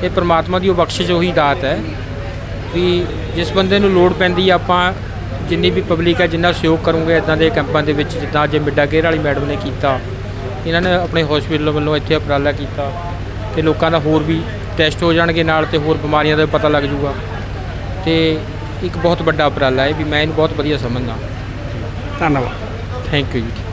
ਇਹ ਪ੍ਰਮਾਤਮਾ ਦੀ ਉਹ ਬਖਸ਼ਿਸ਼ ਉਹੀ ਦਾਤ ਹੈ ਵੀ ਜਿਸ ਬੰਦੇ ਨੂੰ ਲੋੜ ਪੈਂਦੀ ਹੈ ਆਪਾਂ ਜਿੰਨੀ ਵੀ ਪਬਲਿਕ ਹੈ ਜਿੰਨਾ ਸਹਿਯੋਗ ਕਰੂੰਗੇ ਇਦਾਂ ਦੇ ਕੈਂਪਾਂ ਦੇ ਵਿੱਚ ਜਿੱਦਾਂ ਅੱਜ ਮਿੱਡਾ ਕੇਅਰ ਵਾਲੀ ਮੈਡਮ ਨੇ ਕੀਤਾ। ਇਹਨਾਂ ਨੇ ਆਪਣੇ ਹਸਪੀਟਲ ਵੱਲੋਂ ਇੱਥੇ ਉਪਰਾਲਾ ਕੀਤਾ ਤੇ ਲੋਕਾਂ ਦਾ ਹੋਰ ਵੀ ਟੈਸਟ ਹੋ ਜਾਣਗੇ ਨਾਲ ਤੇ ਹੋਰ ਬਿਮਾਰੀਆਂ ਦਾ ਪਤਾ ਲੱਗ ਜਾਊਗਾ। ਤੇ ਇੱਕ ਬਹੁਤ ਵੱਡਾ ਉਪਰਾਲਾ ਹੈ ਵੀ ਮੈਂ ਇਹਨੂੰ ਬਹੁਤ ਵਧੀਆ ਸਮਝਦਾ। ਧੰਨਵਾਦ। ਥੈਂਕ ਯੂ ਜੀ।